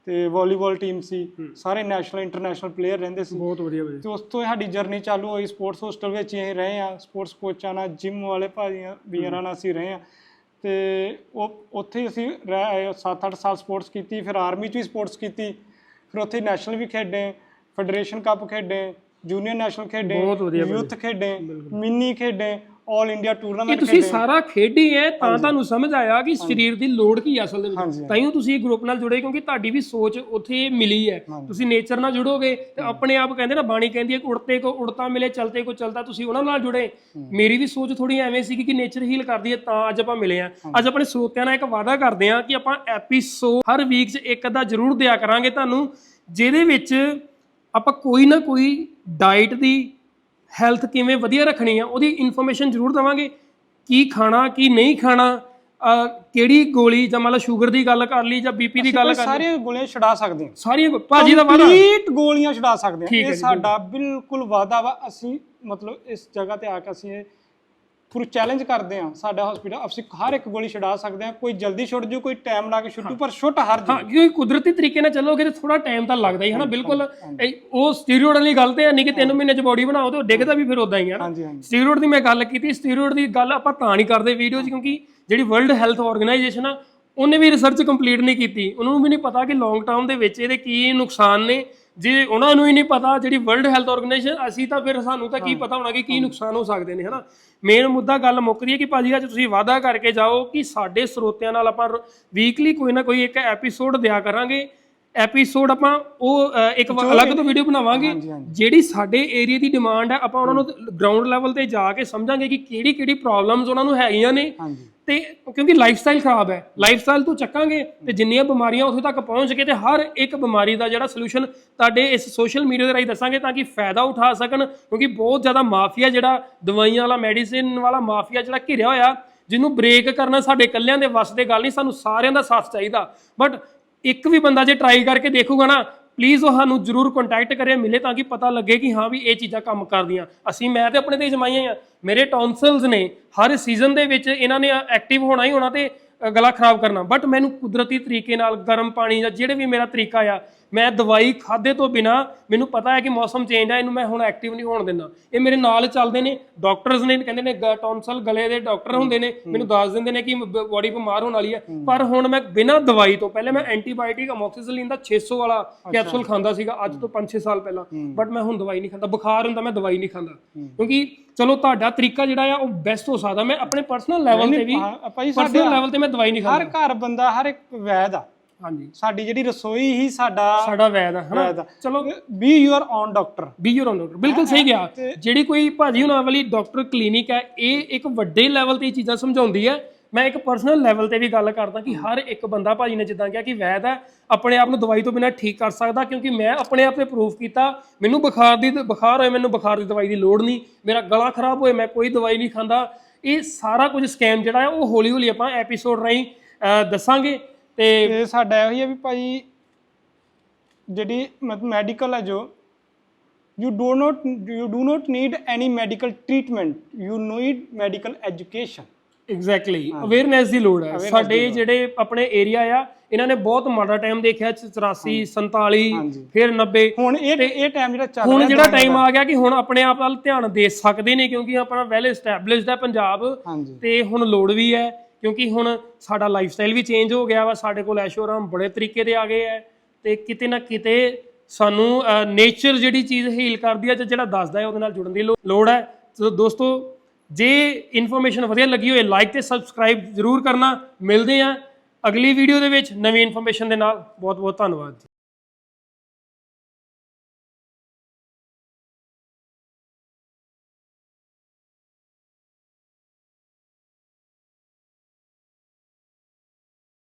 ਤੇ ਵਾਲੀਬਾਲ ਟੀਮ ਸੀ ਸਾਰੇ ਨੈਸ਼ਨਲ ਇੰਟਰਨੈਸ਼ਨਲ ਪਲੇਅਰ ਰਹਿੰਦੇ ਸੀ। ਬਹੁਤ ਵਧੀਆ ਵਧੀਆ। ਤੇ ਉਸ ਤੋਂ ਸਾਡੀ ਜਰਨੀ ਚਾਲੂ ਹੋਈ ਸਪੋਰਟਸ ਹੋਸਟਲ ਵਿੱਚ ਹੀ ਅਸੀਂ ਰਹੇ ਆ ਸਪੋਰਟਸ ਕੋਚਾਂ ਨਾਲ ਜਿਮ ਵਾਲੇ ਭਾਜੀਆਂ ਵੀਰਾਂ ਨਾਲ ਅਸੀਂ ਰਹੇ ਆ ਤੇ ਉਹ ਉੱਥੇ ਅਸੀਂ 7-8 ਸਾਲ ਸਪੋਰਟਸ ਕੀਤੀ ਫਿਰ ਆਰਮੀ 'ਚ ਵੀ ਸਪੋਰਟਸ ਕੀਤੀ ਫਿਰ ਉੱਥੇ ਨੈਸ਼ਨਲ ਵੀ ਖੇਡੇ ਫੈਡਰੇਸ਼ਨ ਕੱਪ ਖੇਡੇ ਜੂਨੀਅਰ ਨੈਸ਼ਨਲ ਖੇਡੇ ਯੂਥ ਖੇਡੇ ਮਿੰਨੀ ਖੇਡੇ 올 ਇੰਡੀਆ ਇਹ ਟੂਰਨਾਮੈਂਟ ਤੁਸੀਂ ਸਾਰਾ ਖੇਡੀ ਹੈ ਤਾਂ ਤੁਹਾਨੂੰ ਸਮਝ ਆਇਆ ਕਿ ਸਰੀਰ ਦੀ ਲੋੜ ਕੀ ਹੈ ਅਸਲ ਦੇ ਵਿੱਚ। ਤਾਂ ਹੀ ਤੁਸੀਂ ਗਰੁੱਪ ਨਾਲ ਜੁੜੇ ਕਿਉਂਕਿ ਤੁਹਾਡੀ ਵੀ ਸੋਚ ਉੱਥੇ ਮਿਲੀ ਹੈ। ਤੁਸੀਂ ਨੇਚਰ ਨਾਲ ਜੁੜੋਗੇ ਤੇ ਆਪਣੇ ਆਪ ਕਹਿੰਦੇ ਨਾ ਬਾਣੀ ਕਹਿੰਦੀ ਹੈ ਕਿ ਉੜਤੇ ਕੋ ਉੜਤਾ ਮਿਲੇ ਚਲਤੇ ਕੋ ਚਲਤਾ ਤੁਸੀਂ ਉਹਨਾਂ ਨਾਲ ਜੁੜੇ। ਮੇਰੀ ਵੀ ਸੋਚ ਥੋੜੀ ਐਵੇਂ ਸੀ ਕਿ ਨੇਚਰ ਹੀਲ ਕਰਦੀ ਹੈ ਤਾਂ ਅੱਜ ਆਪਾਂ ਮਿਲੇ ਆ ਅੱਜ ਆਪਣੇ ਸਰੋਤਿਆਂ ਨਾਲ ਇੱਕ ਵਾਅਦਾ ਕਰਦੇ ਆ ਕਿ ਆਪਾਂ ਐਪੀਸੋਡ ਹਰ ਵੀਕ 'ਚ ਇੱਕ ਅੱਧਾ ਜ਼ਰੂਰ ਦਿਆ ਕਰਾਂਗੇ ਤੁਹਾਨੂੰ ਜਿਹਦੇ ਵਿੱਚ ਆਪਾਂ ਕੋਈ ਨਾ ਕੋਈ ਡਾਈਟ ਦੀ ਹੈਲਥ ਕਿਵੇਂ ਵਧੀਆ ਰੱਖਣੀ ਆ ਉਹਦੀ ਇਨਫੋਰਮੇਸ਼ਨ ਜ਼ਰੂਰ ਦਵਾਂਗੇ। ਕੀ ਖਾਣਾ ਕੀ ਨਹੀਂ ਖਾਣਾ ਕਿਹੜੀ ਗੋਲੀ ਜਾਂ ਮੰਨ ਲਾ ਸ਼ੂਗਰ ਦੀ ਗੱਲ ਕਰ ਲਈ ਜਾਂ ਬੀਪੀ ਦੀ ਗੱਲ ਕਰ ਲਈ। ਸਾਰੀਆਂ ਗੋਲੀਆਂ ਛਡਾ ਸਕਦੇ ਹਾਂ। ਸਾਰੀਆਂ ਭਾਜੀ ਦਾ ਵਾਦਾ। ਕੰਪਲੀਟ ਗੋਲੀਆਂ ਛਡਾ ਸਕਦੇ ਹਾਂ। ਇਹ ਸਾਡਾ ਬਿਲਕੁਲ ਵਾਦਾ ਵਾ। ਅਸੀਂ ਮਤਲਬ ਇਸ ਜਗ੍ਹਾ ਤੇ ਆ ਕੇ ਅਸੀਂ ਇਹ ਪੂਰਾ ਚੈਲੰਜ ਕਰਦੇ ਹਾਂ ਸਾਡਾ ਹਸਪੀਟਲ ਅਸੀਂ ਹਰ ਇੱਕ ਗੋਲੀ ਛਡਾ ਸਕਦੇ ਹਾਂ ਕੋਈ ਜਲਦੀ ਛੁੱਟ ਜੂ ਕੋਈ ਟਾਈਮ ਲਾ ਕੇ ਛੁੱਟੂ ਪਰ ਛੁੱਟ ਹਰ ਜੂ। ਹਾਂ ਕਿਉਂਕਿ ਕੁਦਰਤੀ ਤਰੀਕੇ ਨਾਲ ਚੱਲੋਗੇ ਤੇ ਥੋੜਾ ਟਾਈਮ ਤਾਂ ਲੱਗਦਾ ਹੀ ਹੈ ਨਾ ਬਿਲਕੁਲ ਉਹ ਸਟੀਰੋਇਡ ਵਾਲੀ ਗੱਲ ਤੇ ਨਹੀਂ ਕਿ 3 ਮਹੀਨੇ ਚ ਬੋਡੀ ਬਣਾਓ ਤੇ ਉਹ ਡਿੱਗਦਾ ਵੀ ਫਿਰ ਉਦਾਂ ਹੀ ਹੈ ਨਾ? ਸਟੀਰੋਇਡ ਦੀ ਮੈਂ ਗੱਲ ਕੀਤੀ ਸਟੀਰੋਇਡ ਦੀ ਗੱਲ ਆਪਾਂ ਤਾਂ ਨਹੀਂ ਕਰਦੇ ਵੀਡੀਓ 'ਚ ਕਿਉਂਕਿ ਜਿਹੜੀ ਵਰਲਡ ਹੈਲਥ ਆਰਗੇਨਾਈਜੇਸ਼ਨ ਆ ਉਹਨੇ ਵੀ ਰਿਸਰਚ ਕੰਪਲੀਟ ਨਹੀਂ ਕੀਤੀ। ਉਹਨਾਂ ਨੂੰ ਵੀ ਨਹੀਂ ਪਤਾ ਕਿ ਲੌਂਗ ਟਰਮ ਦੇ ਵਿੱਚ ਇਹਦੇ ਕੀ ਨੁਕਸਾਨ ਨੇ ਜੇ ਉਹਨਾਂ ਨੂੰ ਹੀ ਨਹੀਂ ਪਤਾ ਜਿਹੜੀ ਵਰਲਡ ਹੈਲਥ ਆਰਗੇਨਾਈਜੇਸ਼ਨ ਅਸੀਂ ਤਾਂ ਫਿਰ ਸਾਨੂੰ ਤਾਂ ਕੀ ਪਤਾ ਹੋਣਾ ਕਿ ਕੀ ਨੁਕਸਾਨ ਹੋ ਸਕਦੇ ਨੇ ਹਨਾ? ਮੇਨ ਮੁੱਦਾ ਗੱਲ ਮੁੱਕਦੀ ਹੈ ਕਿ ਭਾਜੀ ਅੱਜ ਤੁਸੀਂ ਵਾਅਦਾ ਕਰਕੇ ਜਾਓ ਕਿ ਸਾਡੇ ਸਰੋਤਿਆਂ ਨਾਲ ਆਪਾਂ ਵੀਕਲੀ ਕੋਈ ਨਾ ਕੋਈ ਇੱਕ ਐਪੀਸੋਡ ਦਿਆ ਕਰਾਂਗੇ। ਐਪੀਸੋਡ ਆਪਾਂ ਉਹ ਅ, ਇੱਕ ਵਾ- ਅਲੱਗ ਤੋਂ ਵੀਡੀਓ ਬਣਾਵਾਂਗੇ। ਹਾਂਜੀ, ਹਾਂਜੀ। ਜਿਹੜੀ ਸਾਡੇ ਏਰੀਆ ਦੀ ਡਿਮਾਂਡ ਹੈ ਆਪਾਂ ਉਹਨਾਂ ਨੂੰ ਗਰਾਊਂਡ ਲੈਵਲ ਤੇ ਜਾ ਕੇ ਸਮਝਾਂਗੇ ਕਿ ਕਿਹੜੀ ਕਿਹੜੀ ਪ੍ਰੋਬਲਮਸ ਉਹਨਾਂ ਨੂੰ ਹੈਗੀਆਂ ਨੇ। ਹਾਂਜੀ। ਤੇ ਕਿਉਂਕਿ ਲਾਈਫ ਸਟਾਈਲ ਖਰਾਬ ਹੈ। ਲਾਈਫ ਸਟਾਈਲ ਤੋਂ ਚੱਕਾਂਗੇ ਤੇ ਜਿੰਨੀਆਂ ਬਿਮਾਰੀਆਂ ਉੱਥੇ ਤੱਕ ਪਹੁੰਚ ਕੇ ਤੇ ਹਰ ਇੱਕ ਬਿਮਾਰੀ ਦਾ ਜਿਹੜਾ ਸੋਲੂਸ਼ਨ ਤੁਹਾਡੇ ਇਸ ਸੋਸ਼ਲ ਮੀਡੀਆ ਦੇ ਰਾਹੀਂ ਦੱਸਾਂਗੇ ਤਾਂ ਕਿ ਫਾਇਦਾ ਉਠਾ ਸਕਣ ਕਿਉਂਕਿ ਬਹੁਤ ਜ਼ਿਆਦਾ ਮਾਫੀਆ ਜਿਹੜਾ ਦਵਾਈਆਂ ਵਾਲਾ ਮੈਡੀਸਿਨ ਵਾਲਾ ਮਾਫੀਆ ਜਿਹੜਾ ਘਿਰਿਆ ਹੋਇਆ ਜਿਹਨੂੰ ਬ੍ਰੇਕ ਕਰਨਾ ਸਾਡੇ ਇਕੱਲਿਆਂ ਦੇ ਵੱਸ ਦੇ ਗੱਲ ਨਹੀਂ ਸਾਨੂੰ ਸਾਰਿਆਂ ਦਾ ਸਾਥ ਚਾਹੀਦਾ। ਬਟ ਇੱਕ ਵੀ ਬੰਦਾ ਜੇ ਟਰਾਈ ਕਰਕੇ ਦੇਖੂਗਾ ਨਾ ਪਲੀਜ਼ ਉਹ ਸਾਨੂੰ ਜਰੂਰ ਕੰਟੈਕਟ ਕਰੇ ਮਿਲੇ ਤਾਂ ਕਿ ਪਤਾ ਲੱਗੇ ਕਿ ਹਾਂ ਵੀ ਇਹ ਚੀਜ਼ਾਂ ਕੰਮ ਕਰਦੀਆਂ। ਅਸੀਂ, ਮੈਂ ਤੇ ਆਪਣੇ ਤੇ ਜਮਾਈਆਂ ਆ ਮੇਰੇ ਟੌਨਸਲਸ ਨੇ ਹਰ ਸੀਜ਼ਨ ਦੇ ਵਿੱਚ ਇਹਨਾਂ ਨੇ ਐਕਟਿਵ ਹੋਣਾ ਹੀ ਹੋਣਾ ਤੇ ਗਲਾ ਖਰਾਬ ਕਰਨਾ। ਬਟ ਮੈਨੂੰ ਕੁਦਰਤੀ ਤਰੀਕੇ ਨਾਲ ਗਰਮ ਪਾਣੀ ਜਾਂ ਜਿਹੜੇ ਵੀ ਮੇਰਾ ਤਰੀਕਾ ਆ ਮੈਂ ਦਵਾਈ ਖਾਦੇ ਤੋਂ ਬਿਨਾ ਮੈਨੂੰ ਪਤਾ ਹੈ ਕਿ ਮੌਸਮ ਚੇਂਜ ਆ ਇਹਨੂੰ ਮੈਂ ਹੁਣ ਐਕਟਿਵ ਨਹੀਂ ਹੋਣ ਦਿੰਦਾ। ਇਹ ਮੇਰੇ ਨਾਲ ਚੱਲਦੇ ਨੇ ਡਾਕਟਰਸ ਨੇ ਕਹਿੰਦੇ ਨੇ ਟੌਨਸਲ ਗਲੇ ਦੇ ਡਾਕਟਰ ਹੁੰਦੇ ਨੇ ਮੈਨੂੰ ਦੱਸ ਦਿੰਦੇ ਨੇ ਕਿ ਬੋਡੀ ਬਿਮਾਰ ਹੋਣ ਵਾਲੀ ਹੈ। ਪਰ ਹੁਣ ਮੈਂ ਬਿਨਾਂ ਦਵਾਈ ਤੋਂ ਪਹਿਲੇ ਮੈਂ ਐਂਟੀਬਾਇਓਟਿਕ ਅਮੋਕਸਿਸਿਲਿਨ ਦਾ 600 ਵਾਲਾ ਕੈਪਸੂਲ ਖਾਂਦਾ ਸੀਗਾ ਅੱਜ ਤੋਂ 5-6 ਸਾਲ ਪਹਿਲਾਂ। ਬਟ ਮੈਂ ਹੁਣ ਦਵਾਈ ਨਹੀਂ ਖਾਂਦਾ ਬੁਖਾਰ ਹੁੰਦਾ ਮੈਂ ਦਵਾਈ ਨਹੀਂ ਖਾਂਦਾ। ਕਿਉਂਕਿ ਚਲੋ ਤੁਹਾਡਾ ਤਰੀਕਾ ਜਿਹੜਾ ਆ ਉਹ ਬੈਸਟ ਹੋ ਸਕਦਾ। ਮੈਂ ਆਪਣੇ ਪਰਸਨਲ ਲੈਵਲ ਤੇ ਵੀ ਪਰਸਨਲ ਲੈਵਲ ਤੇ ਮੈਂ ਦਵਾਈ ਨਹੀਂ ਹਰ ਖਾਂਦਾ ਘਰ ਬੰਦਾ ਹਰ ਇੱਕ ਵੈਦ ਆ। ਹਾਂਜੀ ਸਾਡੀ ਜਿਹੜੀ ਰਸੋਈ ਹੀ ਸਾਡਾ ਸਾਡਾ ਵੈਦ ਹਨਾ? ਵੈਦ ਆ। ਚਲੋ be your own doctor be your own doctor ਬਿਲਕੁਲ ਸਹੀ ਗਿਆ ਜਿਹੜੀ ਕੋਈ ਭਾਜੀ ਹੁਣਾਂ ਵਾਲੀ ਡਾਕਟਰ ਕਲੀਨਿਕ ਹੈ ਇਹ ਇੱਕ ਵੱਡੇ ਲੈਵਲ ਤੇ ਇਹ ਚੀਜ਼ਾਂ ਸਮਝਾਉਂਦੀ ਹੈ। ਮੈਂ ਇੱਕ ਪਰਸਨਲ ਲੈਵਲ ਤੇ ਵੀ ਗੱਲ ਕਰਦਾ ਕਿ ਹਰ ਇੱਕ ਬੰਦਾ ਭਾਜੀ ਨੇ ਜਿੱਦਾਂ ਕਿਹਾ ਕਿ ਵੈਦ ਹੈ ਆਪਣੇ ਆਪ ਨੂੰ ਦਵਾਈ ਤੋਂ ਬਿਨਾਂ ਠੀਕ ਕਰ ਸਕਦਾ ਕਿਉਂਕਿ ਮੈਂ ਆਪਣੇ ਆਪ ਤੇ ਪ੍ਰੂਫ ਕੀਤਾ। ਮੈਨੂੰ ਬੁਖਾਰ ਦੀ ਬੁਖਾਰ ਹੋਏ ਮੈਨੂੰ ਬੁਖਾਰ ਦੀ ਦਵਾਈ ਦੀ ਲੋੜ ਨਹੀਂ। ਮੇਰਾ ਗਲਾ ਖਰਾਬ ਹੋਏ ਮੈਂ ਕੋਈ ਦਵਾਈ ਨਹੀਂ ਖਾਂਦਾ। ਇਹ ਸਾਰਾ ਕੁਝ ਸਕੈਮ ਜਿਹੜਾ ਹੈ ਉਹ ਹੌਲੀ ਹੌਲੀ ਆਪਾਂ ਐਪੀਸੋਡ ਰਾਹੀਂ ਅਹ, ਦੱਸਾਂਗੇ। ਤੇ ਤੇ ਸਾਡਾ ਇਹੋ ਹੀ ਹੈ ਵੀ ਭਾਈ ਜਿਹੜੀ ਮੈਡੀਕਲ ਹੈ ਜੋ you do not you do not need any medical treatment you need medical education exactly awareness ਦੀ ਲੋੜ ਹੈ ਸਾਡੇ ਜਿਹੜੇ ਆਪਣੇ ਏਰੀਆ ਆ ਇਹਨਾਂ ਨੇ ਬਹੁਤ ਮਾੜਾ ਟਾਈਮ ਦੇਖਿਆ 84 47 ਹਾਂਜੀ। ਫਿਰ 90 ਹੁਣ ਇਹ ਇਹ ਟਾਈਮ ਜਿਹੜਾ ਚੱਲ ਹੁਣ ਰਿਹਾ ਜਿਹੜਾ ਟਾਈਮ ਆ ਗਿਆ ਕਿ ਹੁਣ ਆਪਣੇ ਆਪ ਵੱਲ ਧਿਆਨ ਦੇ ਸਕਦੇ ਨੇ ਕਿਉਂਕਿ ਆਪਣਾ ਵੈਲ ਐਸਟੈਬਲਿਸ਼ਡ ਹੈ ਪੰਜਾਬ। ਹਾਂਜੀ। ਤੇ ਹੁਣ ਲੋੜ ਵੀ ਹੈ। ਕਿਉਂਕਿ ਹੁਣ ਸਾਡਾ ਲਾਈਫ ਸਟਾਈਲ ਵੀ ਚੇਂਜ ਹੋ ਗਿਆ ਵਾ, ਸਾਡੇ ਕੋਲ ਐਸ਼ੋਰਾਮ ਬੜੇ ਤਰੀਕੇ ਦੇ ਆ ਗਏ ਹੈ ਤੇ ਕਿਤੇ ਨਾ ਕਿਤੇ ਸਾਨੂੰ ਨੇਚਰ ਜਿਹੜੀ ਚੀਜ਼ ਹੀਲ ਕਰਦੀ ਹੈ ਜਾਂ ਜਿਹੜਾ ਦੱਸਦਾ ਹੈ ਉਹਦੇ ਨਾਲ ਜੁੜਨ ਦੀ ਲੋੜ ਹੈ ਸੋ ਦੋਸਤੋ, ਜੇ ਇਨਫੋਰਮੇਸ਼ਨ ਵਧੀਆ ਲੱਗੀ ਹੋਏ ਲਾਈਕ ਤੇ ਸਬਸਕ੍ਰਾਈਬ ਜ਼ਰੂਰ ਕਰਨਾ। ਮਿਲਦੇ ਆ ਅਗਲੀ ਵੀਡੀਓ ਦੇ ਵਿੱਚ ਨਵੀਂ ਇਨਫੋਰਮੇਸ਼ਨ ਦੇ ਨਾਲ। ਬਹੁਤ ਬਹੁਤ ਧੰਨਵਾਦ ਜੀ।